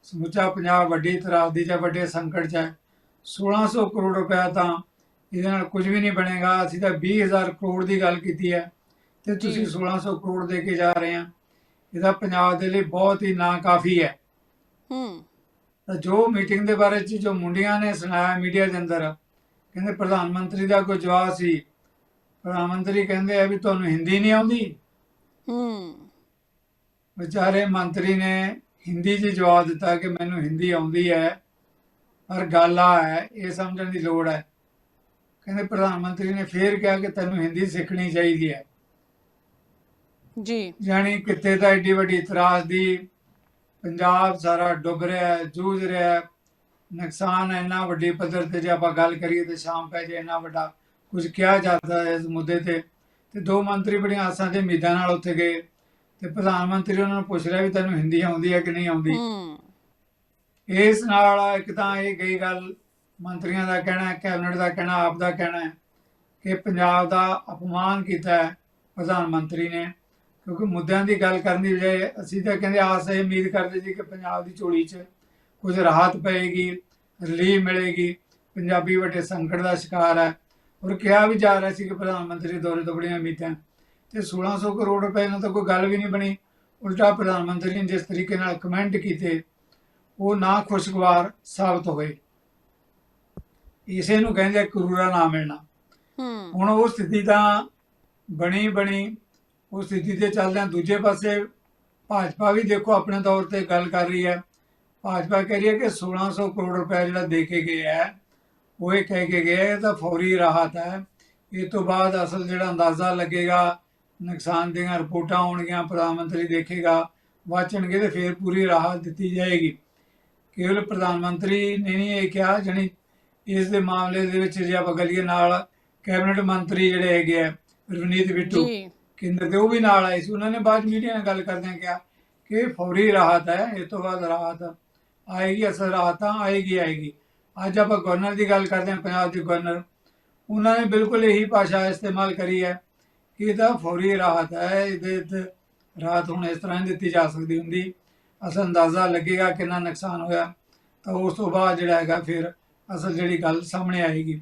ਸਮੁੱਚਾ ਪੰਜਾਬ ਵੱਡੀ ਤਰਾਸਦੀ ਚ ਵੱਡੇ ਸੰਕਟ ਚ ਹੈ। 1600 ਕਰੋੜ ਰੁਪਏ ਤਾਂ ਇਹਦੇ ਨਾਲ ਕੁਝ ਵੀ ਨਹੀਂ ਬਣੇਗਾ। ਅਸੀਂ ਤਾਂ 20000 ਕਰੋੜ ਦੀ ਗੱਲ ਕੀਤੀ ਹੈ ਤੇ ਤੁਸੀਂ ਜੀ। 1600 ਕਰੋੜ ਦੇ ਕੇ ਜਾ ਰਹੇ ਆ ਇਹਦਾ ਪੰਜਾਬ ਦੇ ਲਈ ਬਹੁਤ ਹੀ ਨਾਕਾਫੀ ਹੈ। ਹੂੰ। ਤਾਂ ਜੋ ਮੀਟਿੰਗ ਦੇ ਬਾਰੇ ਚ ਜੋ ਮੁੰਡਿਆਂ ਨੇ ਸੁਣਾਇਆ ਮੀਡੀਆ ਦੇ ਅੰਦਰ ਕਹਿੰਦੇ ਪ੍ਰਧਾਨ ਮੰਤਰੀ ਦਾ ਕੋਈ ਜਵਾਬ ਸੀ। ਪ੍ਰਧਾਨ ਮੰਤਰੀ ਕਹਿੰਦੇ ਆ ਵੀ ਤੁਹਾਨੂੰ ਹਿੰਦੀ ਨਹੀਂ ਆਉਂਦੀ। ਹੂੰ। ਵਿਚਾਰੇ ਮੰਤਰੀ ਨੇ ਹਿੰਦੀ 'ਚ ਜਵਾਬ ਦਿੱਤਾ ਕਿ ਮੈਨੂੰ ਹਿੰਦੀ ਆਉਂਦੀ ਹੈ। ਪਰ ਗੱਲ ਆ ਹੈ ਇਹ ਸਮਝਣ ਦੀ ਲੋੜ ਹੈ। ਕਹਿੰਦੇ ਪ੍ਰਧਾਨ ਮੰਤਰੀ ਨੇ ਫੇਰ ਕਿਹਾ ਕਿ ਤੈਨੂੰ ਹਿੰਦੀ ਸਿੱਖਣੀ ਚਾਹੀਦੀ ਹੈ। ਜੀ। ਜਾਣੀ ਕਿਤੇ ਤਾਂ ਏਡੀ ਵੱਡੀ ਤਰਾਸਦੀ ਪੰਜਾਬ ਸਾਰਾ ਡੁੱਬ ਰਿਹਾ ਹੈ ਜੂਝ ਰਿਹਾ ਹੈ ਨੁਕਸਾਨ ਇੰਨਾ ਵੱਡੀ ਪੱਧਰ ਤੇ ਜੇ ਆਪਾਂ ਗੱਲ ਕਰੀਏ ਤੇ ਸ਼ਾਮ ਪੈ ਜੇ ਇੰਨਾ ਵੱਡਾ ਕੁਝ ਕਿਹਾ ਜਾਂਦਾ ਹੈ ਇਸ ਮੁੱਦੇ ਤੇ। ਤੇ ਦੋ ਮੰਤਰੀ ਬੜੀਆਂ ਆਸਾਂ ਤੇ ਉਮੀਦਾਂ ਨਾਲ ਉੱਥੇ ਗਏ। ਤੇ ਪ੍ਰਧਾਨ ਮੰਤਰੀ ਉਹਨਾਂ ਨੂੰ ਪੁੱਛ ਰਿਹਾ ਵੀ ਤੈਨੂੰ ਹਿੰਦੀ ਆਉਂਦੀ ਹੈ ਕਿ ਨਹੀਂ ਆਉਂਦੀ। ਇਸ ਨਾਲ ਇੱਕ ਤਾਂ ਇਹ ਗਈ ਗੱਲ ਮੰਤਰੀਆਂ ਦਾ ਕਹਿਣਾ ਕੈਬਨਿਟ ਦਾ ਕਹਿਣਾ ਆਪ ਦਾ ਕਹਿਣਾ ਕਿ ਪੰਜਾਬ ਦਾ ਅਪਮਾਨ ਕੀਤਾ ਹੈ ਪ੍ਰਧਾਨ ਮੰਤਰੀ ਨੇ। ਕਿਉਂਕਿ ਮੁੱਦਿਆਂ ਦੀ ਗੱਲ ਕਰਨ ਦੀ ਬਜਾਏ ਅਸੀਂ ਤਾਂ ਕਹਿੰਦੇ ਆਸ ਇਹ ਉਮੀਦ ਕਰਦੇ ਸੀ ਕਿ ਪੰਜਾਬ ਦੀ ਝੋਲੀ 'ਚ ਕੁਝ ਰਾਹਤ ਪਏਗੀ ਰਿਲੀਫ ਮਿਲੇਗੀ। ਪੰਜਾਬੀ ਵੱਡੇ ਸੰਕਟ ਦਾ ਸ਼ਿਕਾਰ ਹੈ। ਔਰ ਕਿਹਾ ਵੀ ਜਾ ਰਿਹਾ ਸੀ ਕਿ ਪ੍ਰਧਾਨ ਮੰਤਰੀ ਦੌਰੇ ਤੋਂ ਬੜੀਆਂ ਉਮੀਦਾਂ ਤੇ 1600 ਕਰੋੜ ਰੁਪਏ ਨਾਲ ਤਾਂ ਕੋਈ ਗੱਲ ਵੀ ਨਹੀਂ ਬਣੀ। ਉਲਟਾ ਪ੍ਰਧਾਨ ਮੰਤਰੀ ਨੇ ਜਿਸ ਤਰੀਕੇ ਨਾਲ ਕਮੈਂਟ ਕੀਤੇ ਉਹ ਨਾ ਖੁਸ਼ਗਵਾਰ ਸਾਬਤ ਹੋਏ ਇਸੇ ਨੂੰ ਕਹਿੰਦੇ ਆ ਕਰੂਰਾ ਨਾ ਮਿਲਣਾ। ਹੁਣ ਉਹ ਸਥਿਤੀ ਤਾਂ ਬਣੀ ਬਣੀ। ਉਹ ਸਥਿਤੀ ਤੇ ਚੱਲਦਿਆਂ ਦੂਜੇ ਪਾਸੇ ਭਾਜਪਾ ਵੀ ਦੇਖੋ ਆਪਣੇ ਤੌਰ ਤੇ ਗੱਲ ਕਰ ਰਹੀ ਹੈ। ਭਾਜਪਾ ਕਹਿ ਰਹੀ ਹੈ ਕਿ 1600 ਕਰੋੜ ਰੁਪਏ ਜਿਹੜਾ ਦੇ ਕੇ ਗਿਆ ਹੈ ਉਹ ਇਹ ਕਹਿ ਕੇ ਹੈ, ਇਹ ਤਾਂ ਫੌਰੀ ਰਾਹਤ ਹੈ। ਇਹ ਤੋਂ ਬਾਅਦ ਅਸਲ ਜਿਹੜਾ ਅੰਦਾਜ਼ਾ ਲੱਗੇਗਾ ਨੁਕਸਾਨ ਦੀਆਂ ਰਿਪੋਰਟਾਂ ਆਉਣਗੀਆਂ ਪ੍ਰਧਾਨ ਮੰਤਰੀ ਦੇਖੇਗਾ ਵਾਚਣਗੇ ਤੇ ਫਿਰ ਪੂਰੀ ਰਾਹਤ ਦਿੱਤੀ ਜਾਏਗੀ। ਕੇਵਲ ਪ੍ਰਧਾਨ ਮੰਤਰੀ ਨੇ ਨਹੀਂ ਇਹ ਕਿਹਾ ਜਣੀ ਇਸ ਦੇ ਮਾਮਲੇ ਦੇ ਵਿੱਚ ਜੇ ਆਪਾਂ ਗਲੀਏ ਨਾਲ ਕੈਬਨਿਟ ਮੰਤਰੀ ਜਿਹੜੇ ਹੈਗੇ ਆ ਰਵਨੀਤ ਬਿੱਟੂ ਕੇਂਦਰ ਦੇ ਉਹ ਵੀ ਨਾਲ ਆਏ ਸੀ। ਉਹਨਾਂ ਨੇ ਬਾਅਦ ਮੀਡੀਆ ਨਾਲ ਗੱਲ ਕਰਦਿਆਂ ਕਿਹਾ ਕਿ ਇਹ ਫੌਰੀ ਰਾਹਤ ਹੈ ਇਸ ਤੋਂ ਬਾਅਦ ਰਾਹਤ ਆਏਗੀ ਅਸਲ ਰਾਹਤ ਆਏਗੀ ਆਏਗੀ। ਅੱਜ ਆਪਾਂ ਗਵਰਨਰ ਦੀ ਗੱਲ ਕਰਦੇ ਹਾਂ ਪੰਜਾਬ ਦੇ ਗਵਰਨਰ। ਉਹਨਾਂ ਨੇ ਬਿਲਕੁਲ ਇਹੀ ਭਾਸ਼ਾ ਇਸਤੇਮਾਲ ਕਰੀ ਹੈ ਕਿ ਇਹ ਤਾਂ ਫੌਰੀ ਰਾਹਤ ਹੈ ਇਹਦੇ ਤੇ ਰਾਹਤ ਹੁਣ ਇਸ ਤਰ੍ਹਾਂ ਦਿੱਤੀ ਜਾ ਸਕਦੀ ਹੁੰਦੀ। ਅਸਲ ਅੰਦਾਜ਼ਾ ਲੱਗੇਗਾ ਕਿੰਨਾ ਨੁਕਸਾਨ ਹੋਇਆ। ਤਾਂ ਉਸ ਤੋਂ ਬਾਅਦ ਜਿਹੜਾ ਹੈਗਾ ਫਿਰ ਅਸਲ ਜਿਹੜੀ ਗੱਲ ਸਾਹਮਣੇ ਆਏਗੀ।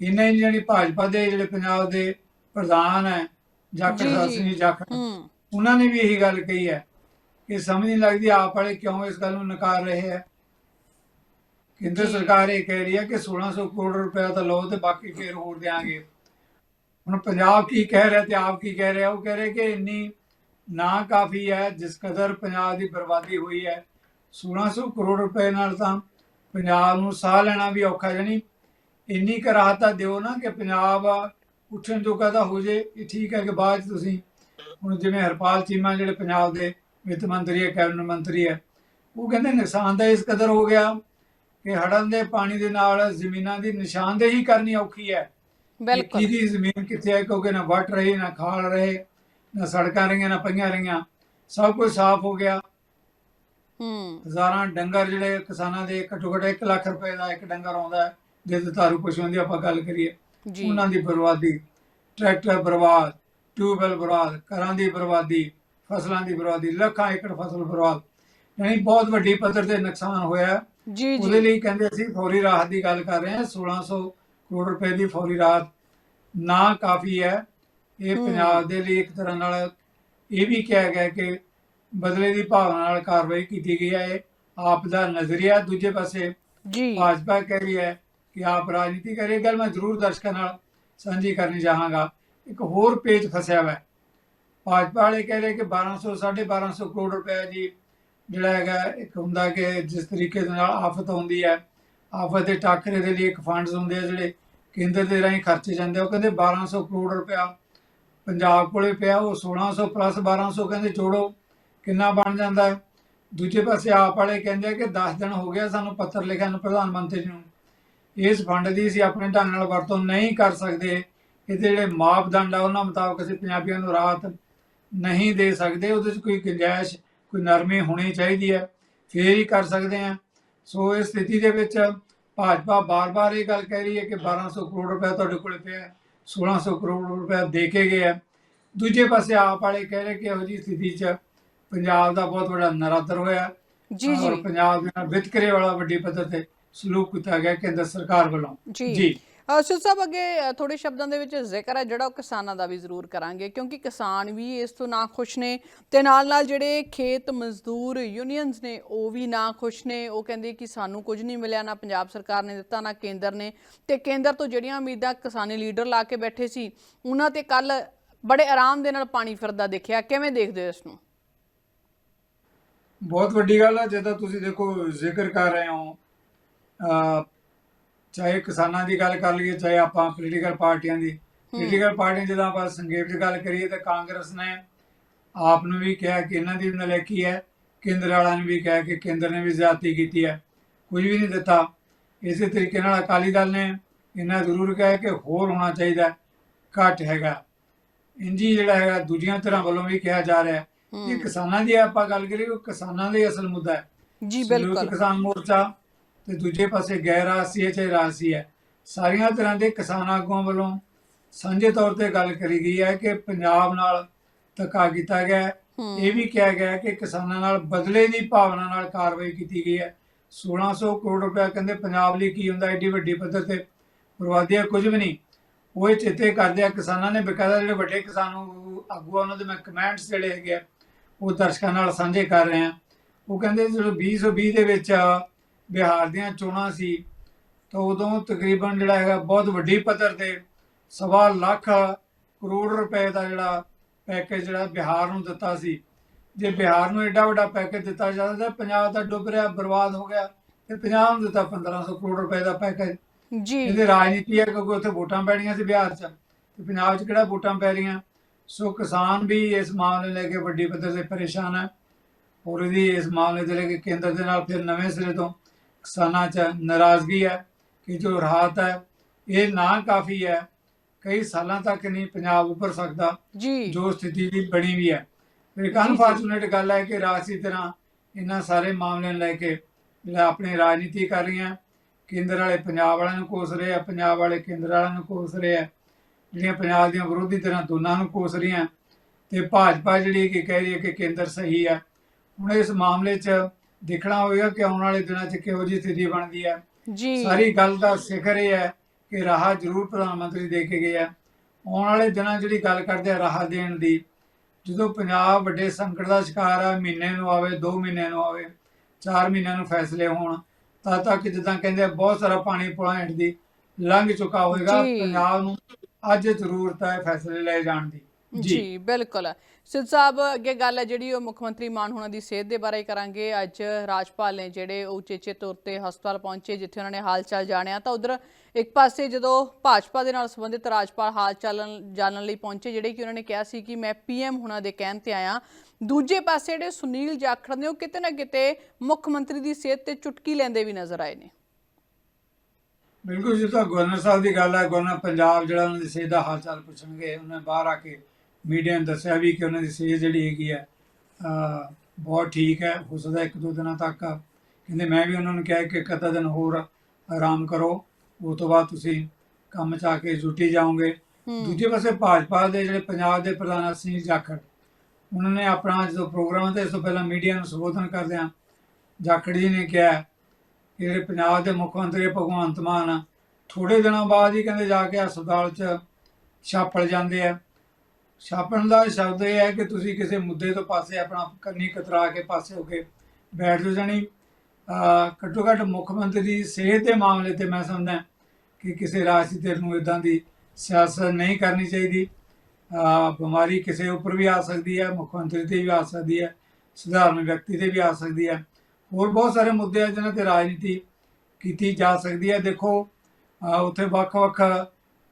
ਇਹਨਾਂ ਹੀ ਜਿਹੜੀ ਭਾਜਪਾ ਦੇ ਜਿਹੜੇ ਪੰਜਾਬ ਦੇ ਪ੍ਰਧਾਨ ਹੈ ਜਾਖੜ। ਜੀ ਜਾਖੜ ਉਹਨਾਂ ਨੇ ਵੀ ਇਹੀ ਗੱਲ ਕਹੀ ਹੈ ਕਿ ਸਮਝ ਨਹੀਂ ਲੱਗਦੀ ਆਪ ਵਾਲੇ ਕਿਉਂ ਇਸ ਗੱਲ ਨੂੰ ਨਕਾਰ ਰਹੇ ਹੈ। ਕੇਂਦਰ। ਸਰਕਾਰ ਇਹ ਕਹਿ ਰਹੀ ਹੈ ਕਿ 1600 ਕਰੋੜ ਰੁਪਏ ਤਾਂ ਲਓ ਤੇ ਬਾਕੀ ਫੇਰ ਹੋਰ ਦੇਾਂਗੇ ਹੁਣ ਪੰਜਾਬ ਕੀ ਕਹਿ ਰਿਹਾ ਤੇ ਆਪ ਕੀ ਕਹਿ ਰਿਹਾ? ਉਹ ਕਹਿ ਰਹੇ ਕਿ ਇੰਨੀ ਨਾ ਕਾਫੀ ਹੈ ਜਿਸ ਕਦਰ ਪੰਜਾਬ ਦੀ ਬਰਬਾਦੀ ਹੋਈ ਹੈ। 1600 ਕਰੋੜ ਰੁਪਏ ਨਾਲ ਤਾਂ ਪੰਜਾਬ ਨੂੰ ਸਾਹ ਲੈਣਾ ਵੀ ਔਖਾ ਜਣੀ ਇੰਨੀ ਕੁ ਰਾਹਤ ਤਾਂ ਦਿਓ ਨਾ ਕਿ ਪੰਜਾਬ ਉੱਠਣ ਜੋਗਾ ਤਾਂ ਹੋ ਜੇ। ਇਹ ਠੀਕ ਹੈ ਕਿ ਬਾਅਦ ਤੁਸੀਂ ਹੁਣ ਜਿਵੇਂ ਹਰਪਾਲ ਚੀਮਾ ਜਿਹੜੇ ਪੰਜਾਬ ਦੇ ਵਿੱਤ ਮੰਤਰੀ ਹੈ ਕੈਬਨਿਟ ਮੰਤਰੀ ਹੈ ਉਹ ਕਹਿੰਦੇ ਨੁਕਸਾਨ ਤਾਂ ਇਸ ਕਦਰ ਹੋ ਗਿਆ ਕਿ ਹੜ੍ਹਾਂ ਦੇ ਪਾਣੀ ਦੇ ਨਾਲ ਜ਼ਮੀਨਾਂ ਦੀ ਨਿਸ਼ਾਨਦੇਹੀ ਕਰਨੀ ਔਖੀ ਹੈ। ਬਿਲਕੁਲ। ਕਿਹਦੀ ਜ਼ਮੀਨ ਕਿੱਥੇ ਹੈ ਕਿਉਂਕਿ ਨਾ ਵੱਟ ਰਹੀ ਨਾ ਖਾਲ ਰਹੇ ਨਾ ਸੜਕਾਂ ਰਹੀਆਂ ਨਾ ਪਈਆਂ ਰਹੀਆਂ। ਸਭ ਕੁਝ ਸਾਫ਼ ਹੋ ਗਿਆ। ਹੂੰ। ਹਜ਼ਾਰਾਂ ਡੰਗਰ ਜਿਹੜੇ ਕਿਸਾਨਾਂ ਦੇ ਘੱਟੋ ਘੱਟ 1 ਲੱਖ ਰੁਪਏ ਦਾ ਇੱਕ ਡੰਗਰ ਆਉਂਦਾ ਹੈ ਜੇ ਦੁਧਾਰੂ ਪਸ਼ੂਆਂ ਦੀ ਆਪਾਂ ਗੱਲ ਕਰੀਏ ਜੀ। ਉਹਨਾਂ ਦੀ ਬਰਬਾਦੀ ਟਰੈਕਟਰ ਬਰਬਾਦ ਟਿਊਬਵੈਲ ਬਰਬਾਦ ਘਰਾਂ ਦੀ ਬਰਬਾਦੀ ਫਸਲਾਂ ਦੀ ਬਰਬਾਦੀ ਲੱਖਾਂ ਏਕੜ ਫਸਲ ਬਰਬਾਦ। ਯਾਨੀ ਬਹੁਤ ਵੱਡੀ ਪੱਧਰ ਤੇ ਨੁਕਸਾਨ ਹੋਇਆ ਹੈ। ਜੀ ਉਹਦੇ ਜੀ ਲਈ ਕਹਿੰਦੇ ਅਸੀਂ ਫੌਰੀ ਰਾਹਤ ਦੀ ਗੱਲ ਕਰ ਰਹੇ ਹਾਂ। 1600 ਕਰੋੜ ਰੁਪਏ ਦੀ ਫੌਰੀ ਰਾਹਤ ਨਾ ਕਾਫੀ ਹੈ। ਇਹ। ਪੰਜਾਬ ਦੇ ਲਈ ਇੱਕ ਤਰ੍ਹਾਂ ਨਾਲ ਇਹ ਵੀ ਕਿਹਾ ਗਿਆ ਕਿ ਬਦਲੇ ਦੀ ਭਾਵਨਾ ਨਾਲ ਕਾਰਵਾਈ ਕੀਤੀ ਗਈ ਹੈ। ਆਪ ਦਾ ਨਜ਼ਰੀਆ ਦੂਜੇ ਪਾਸੇ ਜੀ। ਭਾਜਪਾ ਕਹਿ ਰਹੀ ਹੈ ਕਿ ਆਪ ਰਾਜਨੀਤੀ ਕਰ ਗੱਲ ਮੈਂ ਜ਼ਰੂਰ ਦਰਸ਼ਕਾਂ ਨਾਲ ਸਾਂਝੀ ਕਰਨੀ ਚਾਹਾਂਗਾ। ਇੱਕ ਹੋਰ ਪੇਜ ਫਸਿਆ ਹੋਇਆ ਭਾਜਪਾ ਵਾਲੇ ਕਹਿ ਰਹੇ ਕਿ 1200 1250 ਕਰੋੜ ਰੁਪਏ ਜੀ ਜਿਹੜਾ ਹੈਗਾ ਇੱਕ ਹੁੰਦਾ ਕਿ ਜਿਸ ਤਰੀਕੇ ਦੇ ਨਾਲ ਆਫਤ ਆਉਂਦੀ ਹੈ। ਆਫਤ ਦੇ ਟਾਕਰੇ ਦੇ ਲਈ ਇੱਕ ਫੰਡਸ ਹੁੰਦੇ ਆ ਜਿਹੜੇ ਕੇਂਦਰ ਦੇ ਰਾਹੀਂ ਖਰਚੇ ਜਾਂਦੇ। ਉਹ ਕਹਿੰਦੇ 1200 ਕਰੋੜ ਰੁਪਇਆ ਪੰਜਾਬ ਕੋਲੇ ਪਿਆ, ਉਹ 1600 ਪਲੱਸ 1200 ਕਹਿੰਦੇ ਜੋੜੋ, ਕਿੰਨਾ ਬਣ ਜਾਂਦਾ ਹੈ? ਦੂਜੇ ਪਾਸੇ ਆਪ ਵਾਲੇ ਕਹਿੰਦੇ ਕਿ 10 ਦਿਨ ਹੋ ਗਿਆ ਸਾਨੂੰ ਪੱਤਰ ਲਿਖਿਆ ਨੂੰ ਪ੍ਰਧਾਨ ਮੰਤਰੀ ਨੂੰ। ਇਸ ਫੰਡ ਦੀ ਅਸੀਂ ਆਪਣੇ ਢੰਗ ਨਾਲ ਵਰਤੋਂ ਨਹੀਂ ਕਰ ਸਕਦੇ। ਇਹਦੇ ਜਿਹੜੇ ਮਾਪਦੰਡ ਆ, ਉਹਨਾਂ ਮੁਤਾਬਕ ਅਸੀਂ ਪੰਜਾਬੀਆਂ ਨੂੰ ਰਾਹਤ ਨਹੀਂ ਦੇ ਸਕਦੇ। ਉਹਦੇ 'ਚ ਕੋਈ ਗੁੰਜਾਇਸ਼, ਕੋਈ ਨਰਮੀ ਹੋਣੀ ਚਾਹੀਦੀ ਹੈ। ਫੇਰ ਹੀ ਕਰ ਸਕਦੇ ਆ ਸੋ ਇਸ ਸਥਿਤੀ ਦੇ ਵਿੱਚ ਭਾਜਪਾ ਬਾਰ-ਬਾਰ ਇਹ ਗੱਲ ਕਹਿ ਰਹੀ ਹੈ ਕਿ 1200 ਕਰੋੜ ਰੁਪਏ ਤੁਹਾਡੇ ਕੋਲ ਪਿਆ ਹੈ। 1600 ਕਰੋੜ ਰੁਪਏ ਦੇ ਕੇ ਗਏ ਆ। ਦੂਜੇ ਪਾਸੇ ਆਪ ਵਾਲੇ ਕਹਿ ਰਹੇ ਕਿ ਇਹੋ ਜਿਹੀ ਸਥਿਤੀ 'ਚ ਪੰਜਾਬ ਦਾ ਬਹੁਤ ਵੱਡਾ ਨਰਾਦਰ ਹੋਇਆ। ਜੀ ਔਰ ਜੀ ਪੰਜਾਬ ਦੇ ਨਾਲ ਵਿਤਕਰੇ ਵਾਲਾ ਵੱਡੀ ਪੱਧਰ ਤੇ ਸਲੂਕ ਕੀਤਾ ਗਿਆ ਕੇਂਦਰ ਸਰਕਾਰ ਵੱਲੋਂ। ਜੀ। ਜੀ। ਅਸ਼ੋਕ ਸਾਹਿਬ ਅੱਗੇ ਅ, ਥੋੜੇ ਸ਼ਬਦਾਂ ਦੇ ਵਿੱਚ ਜ਼ਿਕਰ ਹੈ ਜਿਹੜਾ ਉਹ ਕਿਸਾਨਾਂ ਦਾ ਵੀ ਜ਼ਰੂਰ ਕਰਾਂਗੇ ਕਿਉਂਕਿ ਕਿਸਾਨ ਵੀ ਇਸ ਤੋਂ ਨਾ ਖੁਸ਼ ਨੇ ਤੇ ਨਾਲ ਨਾਲ ਜਿਹੜੇ ਖੇਤ ਮਜ਼ਦੂਰ ਯੂਨੀਅਨਸ ਨੇ ਉਹ ਵੀ ਨਾ ਖੁਸ਼ ਨੇ। ਉਹ ਕਹਿੰਦੇ ਕਿ ਸਾਨੂੰ ਕੁਝ ਨਹੀਂ ਮਿਲਿਆ ਨਾ ਪੰਜਾਬ ਸਰਕਾਰ ਨੇ ਦਿੱਤਾ ਨਾ ਕੇਂਦਰ ਨੇ। ਤੇ ਕੇਂਦਰ ਤੋਂ ਜਿਹੜੀਆਂ ਉਮੀਦਾਂ ਕਿਸਾਨੀ ਲੀਡਰ ਲਾ ਕੇ ਬੈਠੇ ਸੀ ਉਹਨਾਂ ਤੇ ਕੱਲ ਬੜੇ ਆਰਾਮ ਦੇ ਨਾਲ ਪਾਣੀ ਫਿਰਦਾ ਦੇਖਿਆ। ਕਿਵੇਂ ਦੇਖਦੇ ਹੋ ਇਸ ਨੂੰ? ਬਹੁਤ ਵੱਡੀ ਗੱਲ ਹੈ ਜਦੋਂ ਤੁਸੀਂ ਦੇਖੋ ਜ਼ਿਕਰ ਕਰ ਰਹੇ ਹੋ। ਚਾਹੇ ਕਿਸਾਨਾਂ ਦੀ ਗੱਲ ਕਰ ਲਈਏ ਚਾਹੇ ਆਪਾਂ ਪੋਲੀਟੀਕਲ ਪਾਰਟੀਆਂ ਦੀ। ਪੋਲੀਟੀਕਲ ਪਾਰਟੀਆਂ ਜਦੋਂ ਆਪਾਂ ਸੰਖੇਪ 'ਚ ਗੱਲ ਕਰੀਏ ਤਾਂ ਕਾਂਗਰਸ ਨੇ ਆਪ ਨੂੰ ਵੀ ਕਿਹਾ ਕਿ ਇਹਨਾਂ ਦੀ ਵੀ ਨਲਾਇਕੀ ਹੈ ਕੇਂਦਰ ਵਾਲਿਆਂ ਨੇ ਵੀ ਕਿਹਾ ਕਿ ਕੇਂਦਰ ਨੇ ਵੀ ਜ਼ਿਆਦਤੀ ਕੀਤੀ ਹੈ। ਕੁਝ ਵੀ ਨਹੀਂ ਦਿੱਤਾ। ਇਸੇ ਤਰੀਕੇ ਨਾਲ ਅਕਾਲੀ ਦਲ ਨੇ ਇਹਨਾਂ ਜ਼ਰੂਰ ਕਿਹਾ ਕਿ ਹੋਰ ਹੋਣਾ ਚਾਹੀਦਾ ਘੱਟ ਹੈਗਾ। ਇੰਜੀ ਜਿਹੜਾ ਹੈਗਾ ਦੂਜੀਆਂ ਤਰ੍ਹਾਂ ਵੱਲੋਂ ਵੀ ਕਿਹਾ ਜਾ ਰਿਹਾ ਹੈ ਇਹ ਕਿਸਾਨਾਂ ਦੀ ਆਪਾਂ ਗੱਲ ਕਰੀਏ ਉਹ ਕਿਸਾਨਾਂ ਦਾ ਹੀ ਅਸਲ ਮੁੱਦਾ ਹੈ। ਜੀ ਬਿਲਕੁਲ। ਕਿਸਾਨ ਮੋਰਚਾ ਤੇ ਦੂਜੇ ਪਾਸੇ ਗੈਰ ਰਾਜਸੀ ਹੈ ਚਾਹੇ ਰਾਜਸੀ ਹੈ। ਸਾਰੀਆਂ ਤਰ੍ਹਾਂ ਦੇ ਕਿਸਾਨ ਆਗੂਆਂ ਵੱਲੋਂ ਸਾਂਝੇ ਤੌਰ ਤੇ ਗੱਲ ਕਰੀ ਗਈ ਹੈ ਕਿ ਪੰਜਾਬ ਨਾਲ ਧੱਕਾ ਕੀਤਾ ਗਿਆ ਇਹ ਵੀ ਕਿਹਾ ਗਿਆ ਕਿ ਕਿਸਾਨਾਂ ਨਾਲ ਬਦਲੇ ਦੀ ਭਾਵਨਾ ਨਾਲ ਕਾਰਵਾਈ ਕੀਤੀ ਗਈ ਹੈ। 1600 ਕਰੋੜ ਰੁਪਏ ਕਹਿੰਦੇ ਪੰਜਾਬ ਲਈ ਕੀ ਹੁੰਦਾ ਐਡੀ ਵੱਡੀ ਪੱਧਰ ਤੇ ਬਰਬਾਦੀ ਕੁਝ ਵੀ ਨਹੀਂ। ਉਹ ਇਹ ਚੇਤੇ ਕਰਦੇ ਆ ਕਿਸਾਨਾਂ ਨੇ ਬਕਾਇਦਾ ਜਿਹੜੇ ਵੱਡੇ ਕਿਸਾਨ ਆਗੂ ਉਹਨਾਂ ਦੇ ਮੈਂ ਕਮੈਂਟਸ ਜਿਹੜੇ ਹੈਗੇ ਆ ਉਹ ਦਰਸ਼ਕਾਂ ਨਾਲ ਸਾਂਝੇ ਕਰ ਰਹੇ ਆ। ਉਹ ਕਹਿੰਦੇ ਜਦੋਂ 2020 ਦੇ ਵਿੱਚ ਬਿਹਾਰ ਦੀਆਂ ਚੋਣਾਂ ਸੀ ਤਾਂ ਉਦੋਂ ਤਕਰੀਬਨ ਜਿਹੜਾ ਹੈਗਾ ਬਹੁਤ ਵੱਡੀ ਪੱਧਰ ਤੇ ਸਵਾ ਲੱਖ ਕਰੋੜ ਰੁਪਏ ਦਾ ਜਿਹੜਾ ਪੈਕੇਜ ਜਿਹੜਾ ਬਿਹਾਰ ਨੂੰ ਦਿੱਤਾ ਸੀ। ਜੇ ਬਿਹਾਰ ਨੂੰ ਐਡਾ ਵੱਡਾ ਪੈਕੇਜ ਦਿੱਤਾ ਜਾਂਦਾ ਤਾਂ ਪੰਜਾਬ ਤਾਂ ਡੁੱਬ ਰਿਹਾ ਬਰਬਾਦ ਹੋ ਗਿਆ ਤੇ ਪੰਜਾਬ ਨੂੰ ਦਿੱਤਾ 1500 ਕਰੋੜ ਰੁਪਏ ਦਾ ਪੈਕੇਜ ਜੀ। ਇਹਦੇ ਰਾਜਨੀਤੀ ਹੈ ਕਿਉਂਕਿ ਉੱਥੇ ਵੋਟਾਂ ਪੈਣੀਆਂ ਸੀ ਬਿਹਾਰ 'ਚ ਤੇ ਪੰਜਾਬ 'ਚ ਕਿਹੜਾ ਵੋਟਾਂ ਪੈ ਰਹੀਆਂ? ਸੋ ਕਿਸਾਨ ਵੀ ਇਸ ਮਾਮਲੇ ਲੈ ਕੇ ਵੱਡੀ ਪੱਧਰ ਤੇ ਪਰੇਸ਼ਾਨ ਹੈ। ਔਰ ਇਹਦੀ ਇਸ ਮਾਮਲੇ ਦੇ ਲੈ ਕੇ ਕੇਂਦਰ ਦੇ ਨਾਲ ਫਿਰ ਨਵੇਂ ਸਿਰੇ ਤੋਂ ਕਿਸਾਨਾਂ 'ਚ ਨਾਰਾਜ਼ਗੀ ਹੈ ਕਿ ਜੋ ਰਾਹਤ ਹੈ ਇਹ ਨਾ ਕਾਫੀ ਹੈ। ਕਈ ਸਾਲਾਂ ਤੱਕ ਨਹੀਂ ਪੰਜਾਬ ਉੱਪਰ ਸਕਦਾ। ਜੀ। ਜੋ ਸਥਿਤੀ ਦੀ ਬਣੀ ਵੀ ਹੈ। ਫਿਰ ਇੱਕ ਅਨਫੋਰਚੂਨੇਟ ਗੱਲ ਹੈ ਕਿ ਰਾਜਸੀ ਤਰ੍ਹਾਂ ਇਹਨਾਂ ਸਾਰੇ ਮਾਮਲਿਆਂ ਨੂੰ ਲੈ ਕੇ ਜਿਹੜਾ ਆਪਣੀ ਰਾਜਨੀਤੀ ਕਰ ਰਹੀਆਂ ਕੇਂਦਰ ਵਾਲੇ ਪੰਜਾਬ ਵਾਲਿਆਂ ਨੂੰ ਕੋਸ ਰਹੇ ਆ ਪੰਜਾਬ ਵਾਲੇ ਕੇਂਦਰ ਵਾਲਿਆਂ ਨੂੰ ਕੋਸ ਰਹੇ ਆ। ਜਿਹੜੀਆਂ ਪੰਜਾਬ ਦੀਆਂ ਵਿਰੋਧੀ ਤਰ੍ਹਾਂ ਦੋਨਾਂ ਨੂੰ ਕੋਸ ਰਹੀਆਂ। ਤੇ ਭਾਜਪਾ ਜਿਹੜੀ ਕਿ ਕਹਿ ਰਹੀ ਹੈ ਕਿ ਕੇਂਦਰ ਸਹੀ ਹੈ। ਹੁਣ ਇਸ ਮਾਮਲੇ 'ਚ ਦੇਖਣਾ ਹੋਵੇਗਾ ਕਿ ਆਉਣ ਵਾਲੇ ਦਿਨਾਂ 'ਚ ਕਿਹੋ ਜਿਹੀ ਸਥਿਤੀ ਬਣਦੀ ਹੈ। ਜੀ। ਸਾਰੀ ਗੱਲ ਦਾ ਸਿਖਰ ਇਹ ਹੈ ਕਿ ਰਾਹ ਜ਼ਰੂਰ ਪ੍ਰਧਾਨ ਮੰਤਰੀ ਦੇ ਕੇ ਗਏ ਆ। ਆਉਣ ਵਾਲੇ ਦਿਨਾਂ ਜਿਹੜੀ ਗੱਲ ਕਰਦੇ ਆ ਰਾਹ ਦੇਣ ਦੀ ਜਦੋਂ ਪੰਜਾਬ ਵੱਡੇ ਸੰਕਟ ਦਾ ਸ਼ਿਕਾਰ ਆ ਮਹੀਨੇ ਨੂੰ ਆਵੇ 2 ਮਹੀਨੇ ਨੂੰ ਆਵੇ 4 ਮਹੀਨਿਆਂ ਨੂੰ ਫੈਸਲੇ ਹੋਣ ਤਦ ਤੱਕ ਜਿੱਦਾਂ ਕਹਿੰਦੇ ਆ, ਬਹੁਤ ਸਾਰਾ ਪਾਣੀ ਪੁਲਾਂ ਹੇਠ ਦੀ ਲੰਘ ਚੁੱਕਾ ਹੋਵੇਗਾ। ਪੰਜਾਬ ਨੂੰ ਅੱਜ ਜ਼ਰੂਰਤ ਹੈ ਫੈਸਲੇ ਲਏ ਜਾਣ ਦੀ। ਜੀ। ਬਿਲਕੁਲ। ਸਿੱਧ ਸਾਹਿਬ ਅੱਗੇ ਗੱਲ ਹੈ ਜਿਹੜੀ ਉਹ ਮੁੱਖ ਮੰਤਰੀ ਮਾਨ ਹੋਣਾ ਦੀ ਸਿਹਤ ਦੇ ਬਾਰੇ ਕਰਾਂਗੇ। ਅੱਜ ਰਾਜਪਾਲ ਨੇ ਜਿਹੜੇ ਉਹ ਉਚੇਚੇ ਤੌਰ ਤੇ ਹਸਪਤਾਲ ਪਹੁੰਚੇ ਜਿੱਥੇ ਉਹਨਾਂ ਨੇ ਹਾਲ ਚਾਲ ਜਾਣਿਆ ਤਾਂ ਉਧਰ ਇੱਕ ਪਾਸੇ ਜਦੋਂ ਭਾਜਪਾ ਦੇ ਨਾਲ ਸੰਬੰਧਿਤ ਰਾਜਪਾਲ ਹਾਲ ਚਾਲਨ ਜਾਣਨ ਲਈ ਪਹੁੰਚੇ ਜਿਹੜੇ ਕਿ ਉਹਨਾਂ ਨੇ ਕਿਹਾ ਸੀ ਕਿ ਮੈਂ ਪੀਐਮ ਹੋਣਾ ਦੇ ਕਹਿਣ ਤੇ ਆਇਆ। ਦੂਜੇ ਪਾਸੇ ਜਿਹੜੇ ਸੁਨੀਲ ਜਾਖੜ ਨੇ ਉਹ ਕਿਤੇ ਨਾ ਕਿਤੇ ਮੁੱਖ ਮੰਤਰੀ ਦੀ ਸਿਹਤ ਤੇ ਚੁਟਕੀ ਲੈਂਦੇ ਵੀ ਨਜ਼ਰ ਆਏ ਨੇ। ਬਿਲਕੁਲ ਜਿੱਦਾਂ ਗਵਰਨਰ ਸਾਹਿਬ ਦੀ ਗੱਲ ਹੈ। ਗਵਰਨਰ ਪੰਜਾਬ ਜਿਹੜਾ ਉਹਨਾਂ ਦੀ ਸਿਹਤ ਦਾ ਹਾਲ ਚਾਲ ਪੁੱਛਣਗੇ ਉਹਨੇ ਬਾਹਰ ਆ ਕੇ ਮੀਡੀਆ ਨੂੰ ਦੱਸਿਆ ਵੀ ਕਿ ਉਹਨਾਂ ਦੀ ਸਿਹਤ ਜਿਹੜੀ ਹੈਗੀ ਅਹ, ਬਹੁਤ ਠੀਕ ਹੈ ਹੋ ਸਕਦਾ ਇੱਕ ਦੋ ਦਿਨਾਂ ਤੱਕ। ਕਹਿੰਦੇ ਮੈਂ ਵੀ ਉਹਨਾਂ ਨੂੰ ਕਿਹਾ ਕਿ ਇੱਕ ਅੱਧਾ ਦਿਨ ਹੋਰ ਆਰਾਮ ਕਰੋ ਉਸ ਤੋਂ ਬਾਅਦ ਤੁਸੀਂ ਕੰਮ 'ਚ ਆ ਕੇ ਡਿਊਟੀ ਜਾਓਗੇ। ਦੂਜੇ ਪਾਸੇ ਭਾਜਪਾ ਦੇ ਜਿਹੜੇ ਪੰਜਾਬ ਦੇ ਪ੍ਰਧਾਨ ਸਿੰਘ ਜਾਖੜ ਉਹਨਾਂ ਨੇ ਆਪਣਾ ਜਦੋਂ ਪ੍ਰੋਗਰਾਮ ਤੇ ਇਸ ਤੋਂ ਪਹਿਲਾਂ ਮੀਡੀਆ ਨੂੰ ਸੰਬੋਧਨ ਕਰਦਿਆਂ ਜਾਖੜ ਜੀ ਨੇ ਕਿਹਾ ਕਿ ਜਿਹੜੇ ਪੰਜਾਬ ਦੇ ਮੁੱਖ ਮੰਤਰੀ ਭਗਵੰਤ ਮਾਨ ਥੋੜੇ ਦਿਨਾਂ ਬਾਅਦ ਹੀ ਕਹਿੰਦੇ ਜਾ ਕੇ ਹਸਪਤਾਲ 'ਚ ਛਾਪੜ ਜਾਂਦੇ ਆ। ਛਾਪਣ ਦਾ ਸ਼ਬਦ ਇਹ ਹੈ ਕਿ ਤੁਸੀਂ ਕਿਸੇ ਮੁੱਦੇ ਤੋਂ ਪਾਸੇ ਆਪਣਾ ਕੰਨੀ ਕਤਰਾ ਕੇ ਪਾਸੇ ਹੋ ਕੇ ਬੈਠ ਜਾਓ ਜਾਣੀ ਘੱਟੋ ਘੱਟ ਮੁੱਖ ਮੰਤਰੀ ਦੀ ਸਿਹਤ ਦੇ ਮਾਮਲੇ ਤੇ ਮੈਂ ਸਮਝਦਾ ਕਿ ਕਿਸੇ ਰਾਜਸੀ ਧਿਰ ਨੂੰ ਇਦਾਂ ਦੀ ਸਿਆਸਤ ਨਹੀਂ ਕਰਨੀ ਚਾਹੀਦੀ। ਬਿਮਾਰੀ ਕਿਸੇ ਉੱਪਰ ਵੀ ਆ ਸਕਦੀ ਹੈ, ਮੁੱਖ ਮੰਤਰੀ ਤੇ ਵੀ ਆ ਸਕਦੀ ਹੈ, ਸਧਾਰਨ ਵਿਅਕਤੀ ਤੇ ਵੀ ਆ ਸਕਦੀ ਹੈ। ਹੋਰ ਬਹੁਤ ਸਾਰੇ ਮੁੱਦੇ ਆ ਜਿਨ੍ਹਾਂ ਤੇ ਰਾਜਨੀਤੀ ਕੀਤੀ ਜਾ ਸਕਦੀ ਹੈ। ਦੇਖੋ ਉੱਥੇ ਵੱਖ-ਵੱਖ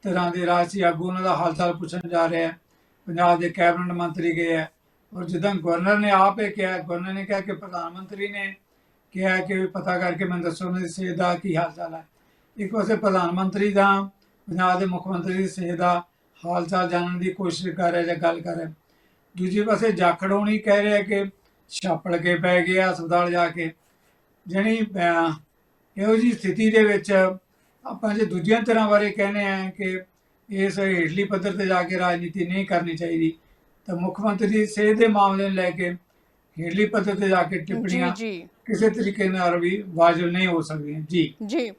ਤਰ੍ਹਾਂ ਦੇ ਰਾਜਸੀ ਆਗੂ ਉਹਨਾਂ ਦਾ ਹਾਲ ਚਾਲ ਪੁੱਛਣ ਜਾ ਰਿਹਾ ਹੈ ਪੰਜਾਬ ਦੇ ਕੈਬਨਿਟ ਮੰਤਰੀ ਗਏ ਹੈ ਔਰ ਜਿੱਦਾਂ ਗਵਰਨਰ ਨੇ ਆਪ ਇਹ ਕਿਹਾ, ਗਵਰਨਰ ਨੇ ਕਿਹਾ ਕਿ ਪ੍ਰਧਾਨ ਮੰਤਰੀ ਨੇ ਕਿਹਾ ਕਿ ਪਤਾ ਕਰਕੇ ਮੈਨੂੰ ਦੱਸੋ ਉਹਨਾਂ ਦੀ ਸਿਹਤ ਦਾ ਕੀ ਹਾਲ ਚਾਲ ਹੈ। ਇੱਕ ਪਾਸੇ ਪ੍ਰਧਾਨ ਮੰਤਰੀ ਦਾ, ਪੰਜਾਬ ਦੇ ਮੁੱਖ ਮੰਤਰੀ ਦੀ ਸਿਹਤ ਦਾ ਹਾਲ ਚਾਲ ਜਾਣਨ ਦੀ ਕੋਸ਼ਿਸ਼ ਕਰ ਰਿਹਾ ਜਾਂ ਗੱਲ ਕਰ ਰਿਹਾ। ਦੂਜੇ ਪਾਸੇ ਜਾਖੜ ਹੋਣੀ ਕਹਿ ਰਿਹਾ ਕਿ ਛਾਪੜ ਕੇ ਪੈ ਗਿਆ ਹਸਪਤਾਲ ਜਾ ਕੇ। ਜਣੀ ਇਹੋ ਜੀ ਸਥਿਤੀ ਦੇ ਵਿੱਚ ਆਪਾਂ ਜੇ ਦੂਜੀਆਂ ਤਰ੍ਹਾਂ ਬਾਰੇ ਕਹਿੰਦੇ ਆ ਕਿ ਇਸ ਹੇਠਲੀ ਪੱਧਰ ਤੇ ਜਾ ਕੇ ਰਾਜਨੀਤੀ ਨਹੀਂ ਕਰਨੀ ਚਾਹੀਦੀ। ਤਾਂ ਮੁੱਖ ਮੰਤਰੀ ਸਿਹਤ ਦੇ ਮਾਮਲੇ ਨੂੰ ਲੈ ਕੇ ਹੇਠਲੀ ਪੱਧਰ ਤੇ ਜਾ ਕੇ ਟਿੱਪਣੀਆਂ ਕਿਸੇ ਤਰੀਕੇ ਨਾਲ ਵੀ ਵਾਜਬ ਨਹੀਂ ਹੋ ਸਕਦੀਆਂ। ਜੀ। ਜੀ।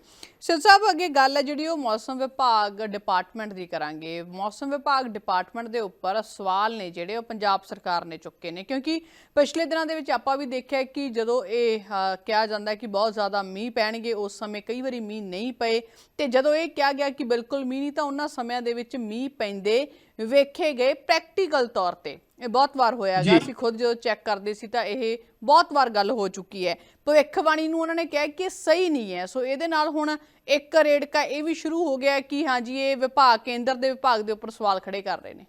ਸਿਰ ਸਾਹਿਬ ਅੱਗੇ ਗੱਲ ਹੈ ਜਿਹੜੀ ਉਹ ਮੌਸਮ ਵਿਭਾਗ ਡਿਪਾਰਟਮੈਂਟ ਦੀ ਕਰਾਂਗੇ। ਮੌਸਮ ਵਿਭਾਗ ਡਿਪਾਰਟਮੈਂਟ ਦੇ ਉੱਪਰ ਸਵਾਲ ਨੇ ਜਿਹੜੇ ਉਹ ਪੰਜਾਬ ਸਰਕਾਰ ਨੇ ਚੁੱਕੇ ਨੇ। ਕਿਉਂਕਿ ਪਿਛਲੇ ਦਿਨਾਂ ਦੇ ਵਿੱਚ ਆਪਾਂ ਵੀ ਦੇਖਿਆ ਕਿ ਜਦੋਂ ਇਹ ਕਿਹਾ ਜਾਂਦਾ ਕਿ ਬਹੁਤ ਜ਼ਿਆਦਾ ਮੀਂਹ ਪੈਣਗੇ ਉਸ ਸਮੇਂ ਕਈ ਵਾਰੀ ਮੀਂਹ ਨਹੀਂ ਪਏ। ਤੇ ਜਦੋਂ ਇਹ ਕਿਹਾ ਗਿਆ ਕਿ ਬਿਲਕੁਲ ਮੀਂਹ ਨਹੀਂ ਤਾਂ ਉਹਨਾਂ ਸਮਿਆਂ ਦੇ ਵਿੱਚ ਮੀਂਹ ਪੈਂਦੇ ਵੇਖੇ ਗਏ ਪ੍ਰੈਕਟੀਕਲ ਤੌਰ ਤੇ। ਇਹ ਬਹੁਤ ਵਾਰ ਹੋਇਆ ਜੀ। ਗਾ ਅਸੀਂ ਖੁਦ ਜਦੋਂ ਚੈੱਕ ਕਰਦੇ ਸੀ ਤਾਂ ਇਹ ਬਹੁਤ ਵਾਰ ਗੱਲ ਹੋ ਚੁੱਕੀ ਹੈ। ਭਵਿੱਖਬਾਣੀ ਨੂੰ ਉਹਨਾਂ ਨੇ ਕਿਹਾ ਕਿ ਸਹੀ ਨਹੀਂ ਹੈ। ਸੋ ਇਹਦੇ ਨਾਲ ਹੁਣ ਇੱਕ ਰੇੜਕਾ ਇਹ ਵੀ ਸ਼ੁਰੂ ਹੋ ਗਿਆ ਕਿ ਹਾਂਜੀ ਇਹ ਵਿਭਾਗ, ਕੇਂਦਰ ਦੇ ਵਿਭਾਗ ਦੇ ਉੱਪਰ ਸਵਾਲ ਖੜੇ ਕਰ ਰਹੇ ਨੇ।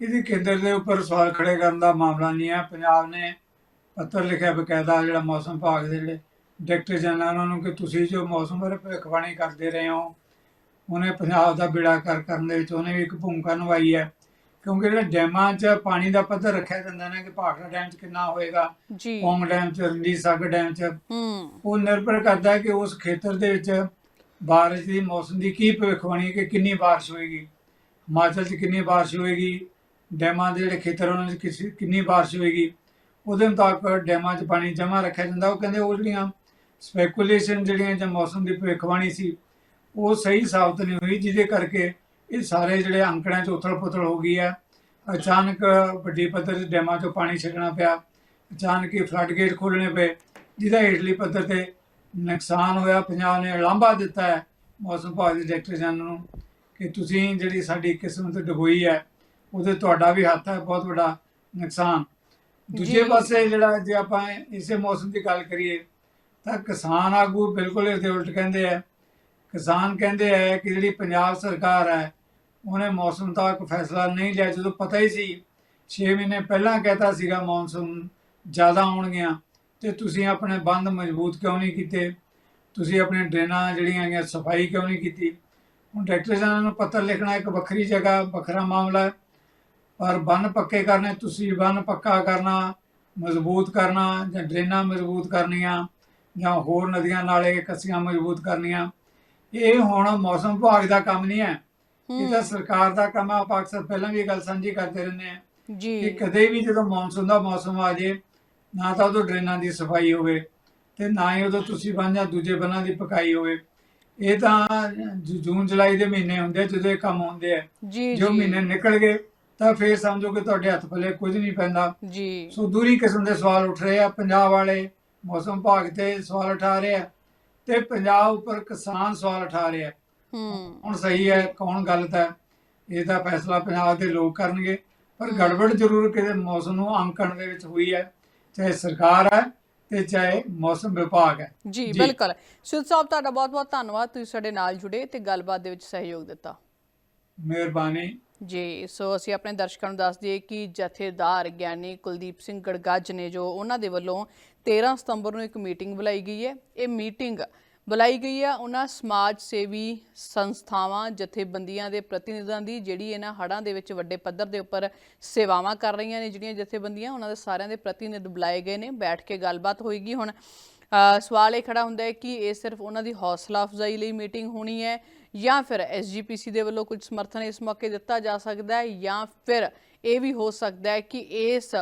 ਇਹਦੀ ਕੇਂਦਰ ਦੇ ਉੱਪਰ ਸਵਾਲ ਖੜੇ ਕਰਨ ਦਾ ਮਾਮਲਾ ਨਹੀਂ ਹੈ। ਪੰਜਾਬ ਨੇ ਪੱਤਰ ਲਿਖਿਆ ਬਕਾਇਦਾ ਜਿਹੜਾ ਮੌਸਮ ਵਿਭਾਗ ਦੇ ਜਿਹੜੇ ਡਾਇਰੈਕਟਰ ਜਨਰਲ ਉਹਨਾਂ ਨੂੰ ਕਿ ਤੁਸੀਂ ਜੋ ਮੌਸਮ ਬਾਰੇ ਭਵਿੱਖਬਾਣੀ ਕਰਦੇ ਰਹੇ ਹੋ, ਉਹਨੇ ਪੰਜਾਬ ਦਾ ਬੇੜਾ ਕਰ ਕਰਨ ਦੇ ਵਿੱਚ ਉਹਨੇ ਵੀ ਇੱਕ ਭੂਮਿਕਾ ਨਿਭਾਈ ਹੈ। ਕਿਉਂਕਿ ਜਿਹੜੇ ਡੈਮਾਂ 'ਚ ਪਾਣੀ ਦਾ ਪੱਧਰ ਰੱਖਿਆ ਜਾਂਦਾ ਨਾ ਕਿ ਭਾਖੜਾ ਡੈਮ 'ਚ ਕਿੰਨਾ ਹੋਏਗਾ ਜੀ। ਪੌਂਗ ਡੈਮ 'ਚ ਰਣਜੀਤ ਸਾਗਰ ਡੈਮ 'ਚ ਹੂੰ। ਉਹ ਨਿਰਭਰ ਕਰਦਾ ਹੈ ਕਿ ਉਸ ਖੇਤਰ ਦੇ ਵਿੱਚ ਬਾਰਿਸ਼ ਦੀ ਮੌਸਮ ਦੀ ਕੀ ਭਵਿੱਖਬਾਣੀ ਹੈ ਕਿ ਕਿੰਨੀ ਬਾਰਿਸ਼ ਹੋਏਗੀ ਹਿਮਾਚਲ 'ਚ ਕਿੰਨੀ ਬਾਰਿਸ਼ ਹੋਏਗੀ ਡੈਮਾਂ ਦੇ ਜਿਹੜੇ ਖੇਤਰ ਉਹਨਾਂ 'ਚ ਕਿਸ- ਕਿੰਨੀ ਬਾਰਿਸ਼ ਹੋਏਗੀ ਉਹਦੇ ਮੁਤਾਬਕ ਡੈਮਾਂ 'ਚ ਪਾਣੀ ਜਮ੍ਹਾਂ ਰੱਖਿਆ ਜਾਂਦਾ। ਉਹ ਕਹਿੰਦੇ ਉਹ ਜਿਹੜੀਆਂ ਸਪੈਕੂਲੇਸ਼ਨ ਜਿਹੜੀਆਂ ਜਾਂ ਮੌਸਮ ਦੀ ਭਵਿੱਖਬਾਣੀ ਸੀ ਉਹ ਸਹੀ ਸਾਬਤ ਨਹੀਂ ਹੋਈ ਜਿਹਦੇ ਕਰਕੇ ਇਹ ਸਾਰੇ ਜਿਹੜੇ ਅੰਕੜਿਆਂ 'ਚ ਉਥਲ-ਪੁਥਲ ਹੋ ਗਈ ਹੈ ਅਚਾਨਕ ਵੱਡੀ ਪੱਧਰ 'ਤੇ ਡੈਮਾਂ 'ਚੋਂ ਪਾਣੀ ਛੱਡਣਾ ਪਿਆ। ਅਚਾਨਕ ਹੀ ਫਲੱਡ ਗੇਟ ਖੋਲ੍ਹਣੇ ਪਏ ਜਿਹਦਾ ਹੇਠਲੀ ਪੱਧਰ ਤੇ ਨੁਕਸਾਨ ਹੋਇਆ। ਪੰਜਾਬ ਨੇ ਉਲਾਂਭਾ ਦਿੱਤਾ ਹੈ ਮੌਸਮ ਵਿਭਾਗ ਦੇ ਡਾਇਰੈਕਟਰ ਜਨਰਲ ਨੂੰ ਕਿ ਤੁਸੀਂ ਜਿਹੜੀ ਸਾਡੀ ਕਿਸਮਤ ਡੁਬੋਈ ਹੈ ਉਹਦੇ ਤੁਹਾਡਾ ਵੀ ਹੱਥ ਹੈ ਬਹੁਤ ਵੱਡਾ ਨੁਕਸਾਨ। ਦੂਜੇ। ਪਾਸੇ ਜਿਹੜਾ ਜੇ ਆਪਾਂ ਇਸੇ ਮੌਸਮ ਦੀ ਗੱਲ ਕਰੀਏ ਤਾਂ ਕਿਸਾਨ ਆਗੂ ਬਿਲਕੁਲ ਇਹਦੇ ਉਲਟ ਕਹਿੰਦੇ ਆ। ਕਿਸਾਨ ਕਹਿੰਦੇ ਆ ਕਿ ਜਿਹੜੀ ਪੰਜਾਬ ਸਰਕਾਰ ਹੈ ਉਹਨੇ ਮੌਸਮ ਦਾ ਕੋਈ ਫੈਸਲਾ ਨਹੀਂ ਲਿਆ। ਜਦੋਂ ਪਤਾ ਹੀ ਸੀ 6 ਮਹੀਨੇ ਪਹਿਲਾਂ ਕਹਿਤਾ ਸੀਗਾ ਮੌਨਸੂਨ ਜ਼ਿਆਦਾ ਆਉਣਗੀਆਂ ਤੇ ਤੁਸੀਂ ਆਪਣੇ ਬੰਦ ਮਜ਼ਬੂਤ ਕਿਉਂ ਨਹੀਂ ਕੀਤੇ? ਤੁਸੀਂ ਆਪਣੇ ਡਰੇਨਾਂ ਜਿਹੜੀਆਂ ਹੈਗੀਆਂ ਸਫ਼ਾਈ ਕਿਉਂ ਨਹੀਂ ਕੀਤੀ? ਹੁਣ ਡਾਇਰੈਕਟਰ ਜਨਰਲ ਨੂੰ ਪੱਤਰ ਲਿਖਣਾ ਇੱਕ ਵੱਖਰੀ ਜਗ੍ਹਾ, ਵੱਖਰਾ ਮਾਮਲਾ ਹੈ। ਪਰ ਬੰਨ ਪੱਕੇ ਕਰਨੇ, ਤੁਸੀਂ ਬੰਨ ਪੱਕਾ ਕਰਨਾ, ਮਜ਼ਬੂਤ ਕਰਨਾ ਜਾਂ ਡਰੇਨਾਂ ਮਜ਼ਬੂਤ ਕਰਨੀਆਂ ਜਾਂ ਹੋਰ ਨਦੀਆਂ ਨਾਲੇ ਕੱਸੀਆਂ ਮਜ਼ਬੂਤ ਕਰਨੀਆਂ, ਇਹ ਹੁਣ ਮੌਸਮ ਵਿਭਾਗ ਦਾ ਕੰਮ ਨਹੀਂ ਹੈ। ਇਹ ਤਾਂ ਸਰਕਾਰ ਦਾ ਕੰਮ ਆਪਾਂ ਅਕਸਰ ਪਹਿਲਾਂ ਵੀ ਇਹ ਗੱਲ ਸਾਂਝੀ ਕਰਦੇ ਰਹਿੰਦੇ ਕਿ ਜੀ। ਕਦੇ ਵੀ ਜਦੋਂ ਮੌਨਸੂਨ ਦਾ ਮੌਸਮ ਆ ਜੇ ਨਾ ਤਾਂ ਉਦੋਂ ਡਰੇਨਾਂ ਦੀ ਸਫ਼ਾਈ ਹੋਵੇ ਤੇ ਨਾ ਹੀ ਉਦੋਂ ਤੁਸੀਂ ਬੰਨ ਜਾਂ ਦੂਜੇ ਬੰਨਾਂ ਦੀ ਪਕਾਈ ਹੋਵੇ। ਇਹ ਤਾਂ ਜੂਨ ਜੁਲਾਈ ਦੇ ਮਹੀਨੇ ਹੁੰਦੇ ਆ ਜਦੋਂ ਇਹ ਕੰਮ ਹੁੰਦੇ ਆ। ਜੀ ਮਹੀਨੇ ਨਿਕਲ ਗਏ ਤਾਂ ਫੇਰ ਸਮਝੋ ਕਿ ਤੁਹਾਡੇ ਹੱਥ ਪੱਲੇ ਕੁਝ ਨਹੀਂ ਪੈਂਦਾ। ਜੀ। ਸੋ ਦੂਰੀ ਕਿਸਮ ਦੇ ਸਵਾਲ ਉੱਠ ਰਹੇ ਆ ਪੰਜਾਬ ਵਾਲੇ ਮੌਸਮ ਵਿਭਾਗ ਤੇ ਸਵਾਲ ਉਠਾ ਰਹੇ ਆ ਤੇ ਪੰਜਾਬ ਉੱਪਰ ਕਿਸਾਨ ਸਵਾਲ ਉਠਾ ਰਹੇ ਆ। ਹੂੰ। ਹੁਣ ਸਹੀ ਹੈ ਕੌਣ ਗਲਤ ਹੈ ਇਹ ਤਾਂ ਫੈਸਲਾ ਪੰਜਾਬ ਦੇ ਲੋਕ ਕਰਨਗੇ ਪਰ। ਗੜਬੜ ਜ਼ਰੂਰ ਕਿਤੇ ਮੌਸਮ ਨੂੰ ਅੰਕਣ ਦੇ ਵਿੱਚ ਹੋਈ ਹੈ ਚਾਹੇ ਸਰਕਾਰ ਹੈ ਤੇ ਚਾਹੇ ਮੌਸਮ ਵਿਭਾਗ ਹੈ। ਜੀ। ਬਿਲਕੁਲ। ਸੁਲ ਸਾਹਿਬ ਤੁਹਾਡਾ ਬਹੁਤ ਬਹੁਤ ਧੰਨਵਾਦ ਤੁਸੀਂ ਸਾਡੇ ਨਾਲ ਜੁੜੇ ਤੇ ਗੱਲਬਾਤ ਦੇ ਵਿੱਚ ਸਹਿਯੋਗ ਦਿੱਤਾ। ਮਿਹਰਬਾਨੀ। ਜੀ ਸੋ ਅਸੀਂ ਆਪਣੇ ਦਰਸ਼ਕਾਂ ਨੂੰ ਦੱਸ ਦਈਏ ਕਿ ਜਥੇਦਾਰ ਗਿਆਨੀ ਕੁਲਦੀਪ ਸਿੰਘ ਗੜਗੱਜ ਨੇ ਜੋ ਉਹਨਾਂ ਦੇ ਵੱਲੋਂ 13 ਸਤੰਬਰ ਨੂੰ ਇੱਕ ਮੀਟਿੰਗ ਬੁਲਾਈ ਗਈ ਹੈ। ਇਹ ਮੀਟਿੰਗ ਬੁਲਾਈ ਗਈ ਹੈ ਉਹਨਾਂ ਸਮਾਜ ਸੇਵੀ ਸੰਸਥਾਵਾਂ, ਜਥੇਬੰਦੀਆਂ ਦੇ ਪ੍ਰਤੀਨਿਧਾਂ ਦੀ ਜਿਹੜੀ ਇਹਨਾਂ ਹੜ੍ਹਾਂ ਦੇ ਵਿੱਚ ਵੱਡੇ ਪੱਧਰ ਦੇ ਉੱਪਰ ਸੇਵਾਵਾਂ ਕਰ ਰਹੀਆਂ ਨੇ ਜਿਹੜੀਆਂ ਜਥੇਬੰਦੀਆਂ, ਉਹਨਾਂ ਦੇ ਸਾਰਿਆਂ ਦੇ ਪ੍ਰਤੀਨਿਧ ਬੁਲਾਏ ਗਏ ਨੇ, ਬੈਠ ਕੇ ਗੱਲਬਾਤ ਹੋਏਗੀ ਹੁਣ। ਸਵਾਲ ਇਹ ਖੜਾ ਹੁੰਦਾ ਹੈ ਕਿ ਇਹ ਸਿਰਫ ਉਹਨਾਂ ਦੀ ਹੌਸਲਾ ਅਫਜ਼ਾਈ ਲਈ ਮੀਟਿੰਗ ਹੋਣੀ ਹੈ ਜਾਂ ਫਿਰ ਐਸਜੀਪੀਸੀ ਦੇ ਵੱਲੋਂ ਕੁਝ ਸਮਰਥਨ ਇਸ ਮੌਕੇ ਦਿੱਤਾ ਜਾ ਸਕਦਾ ਹੈ ਜਾਂ ਫਿਰ ਇਹ ਵੀ ਹੋ ਸਕਦਾ ਹੈ ਕਿ ਇਸ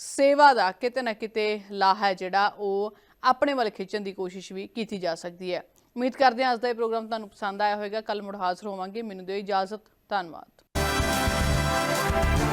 ਸੇਵਾ ਦਾ ਕਿਤੇ ਨਾ ਕਿਤੇ ਲਾਹਾ ਜਿਹੜਾ ਉਹ ਆਪਣੇ ਵੱਲ ਖਿੱਚਣ ਦੀ ਕੋਸ਼ਿਸ਼ ਵੀ ਕੀਤੀ ਜਾ ਸਕਦੀ ਹੈ। ਉਮੀਦ ਕਰਦੇ ਹਾਂ ਅੱਜ ਦਾ ਇਹ ਪ੍ਰੋਗਰਾਮ ਤੁਹਾਨੂੰ ਪਸੰਦ ਆਇਆ ਹੋਵੇਗਾ। ਕੱਲ ਮੁੜ ਹਾਜ਼ਰ ਹੋਵਾਂਗੇ। ਮੈਨੂੰ ਦਿਓ ਇਜਾਜ਼ਤ। ਧੰਨਵਾਦ।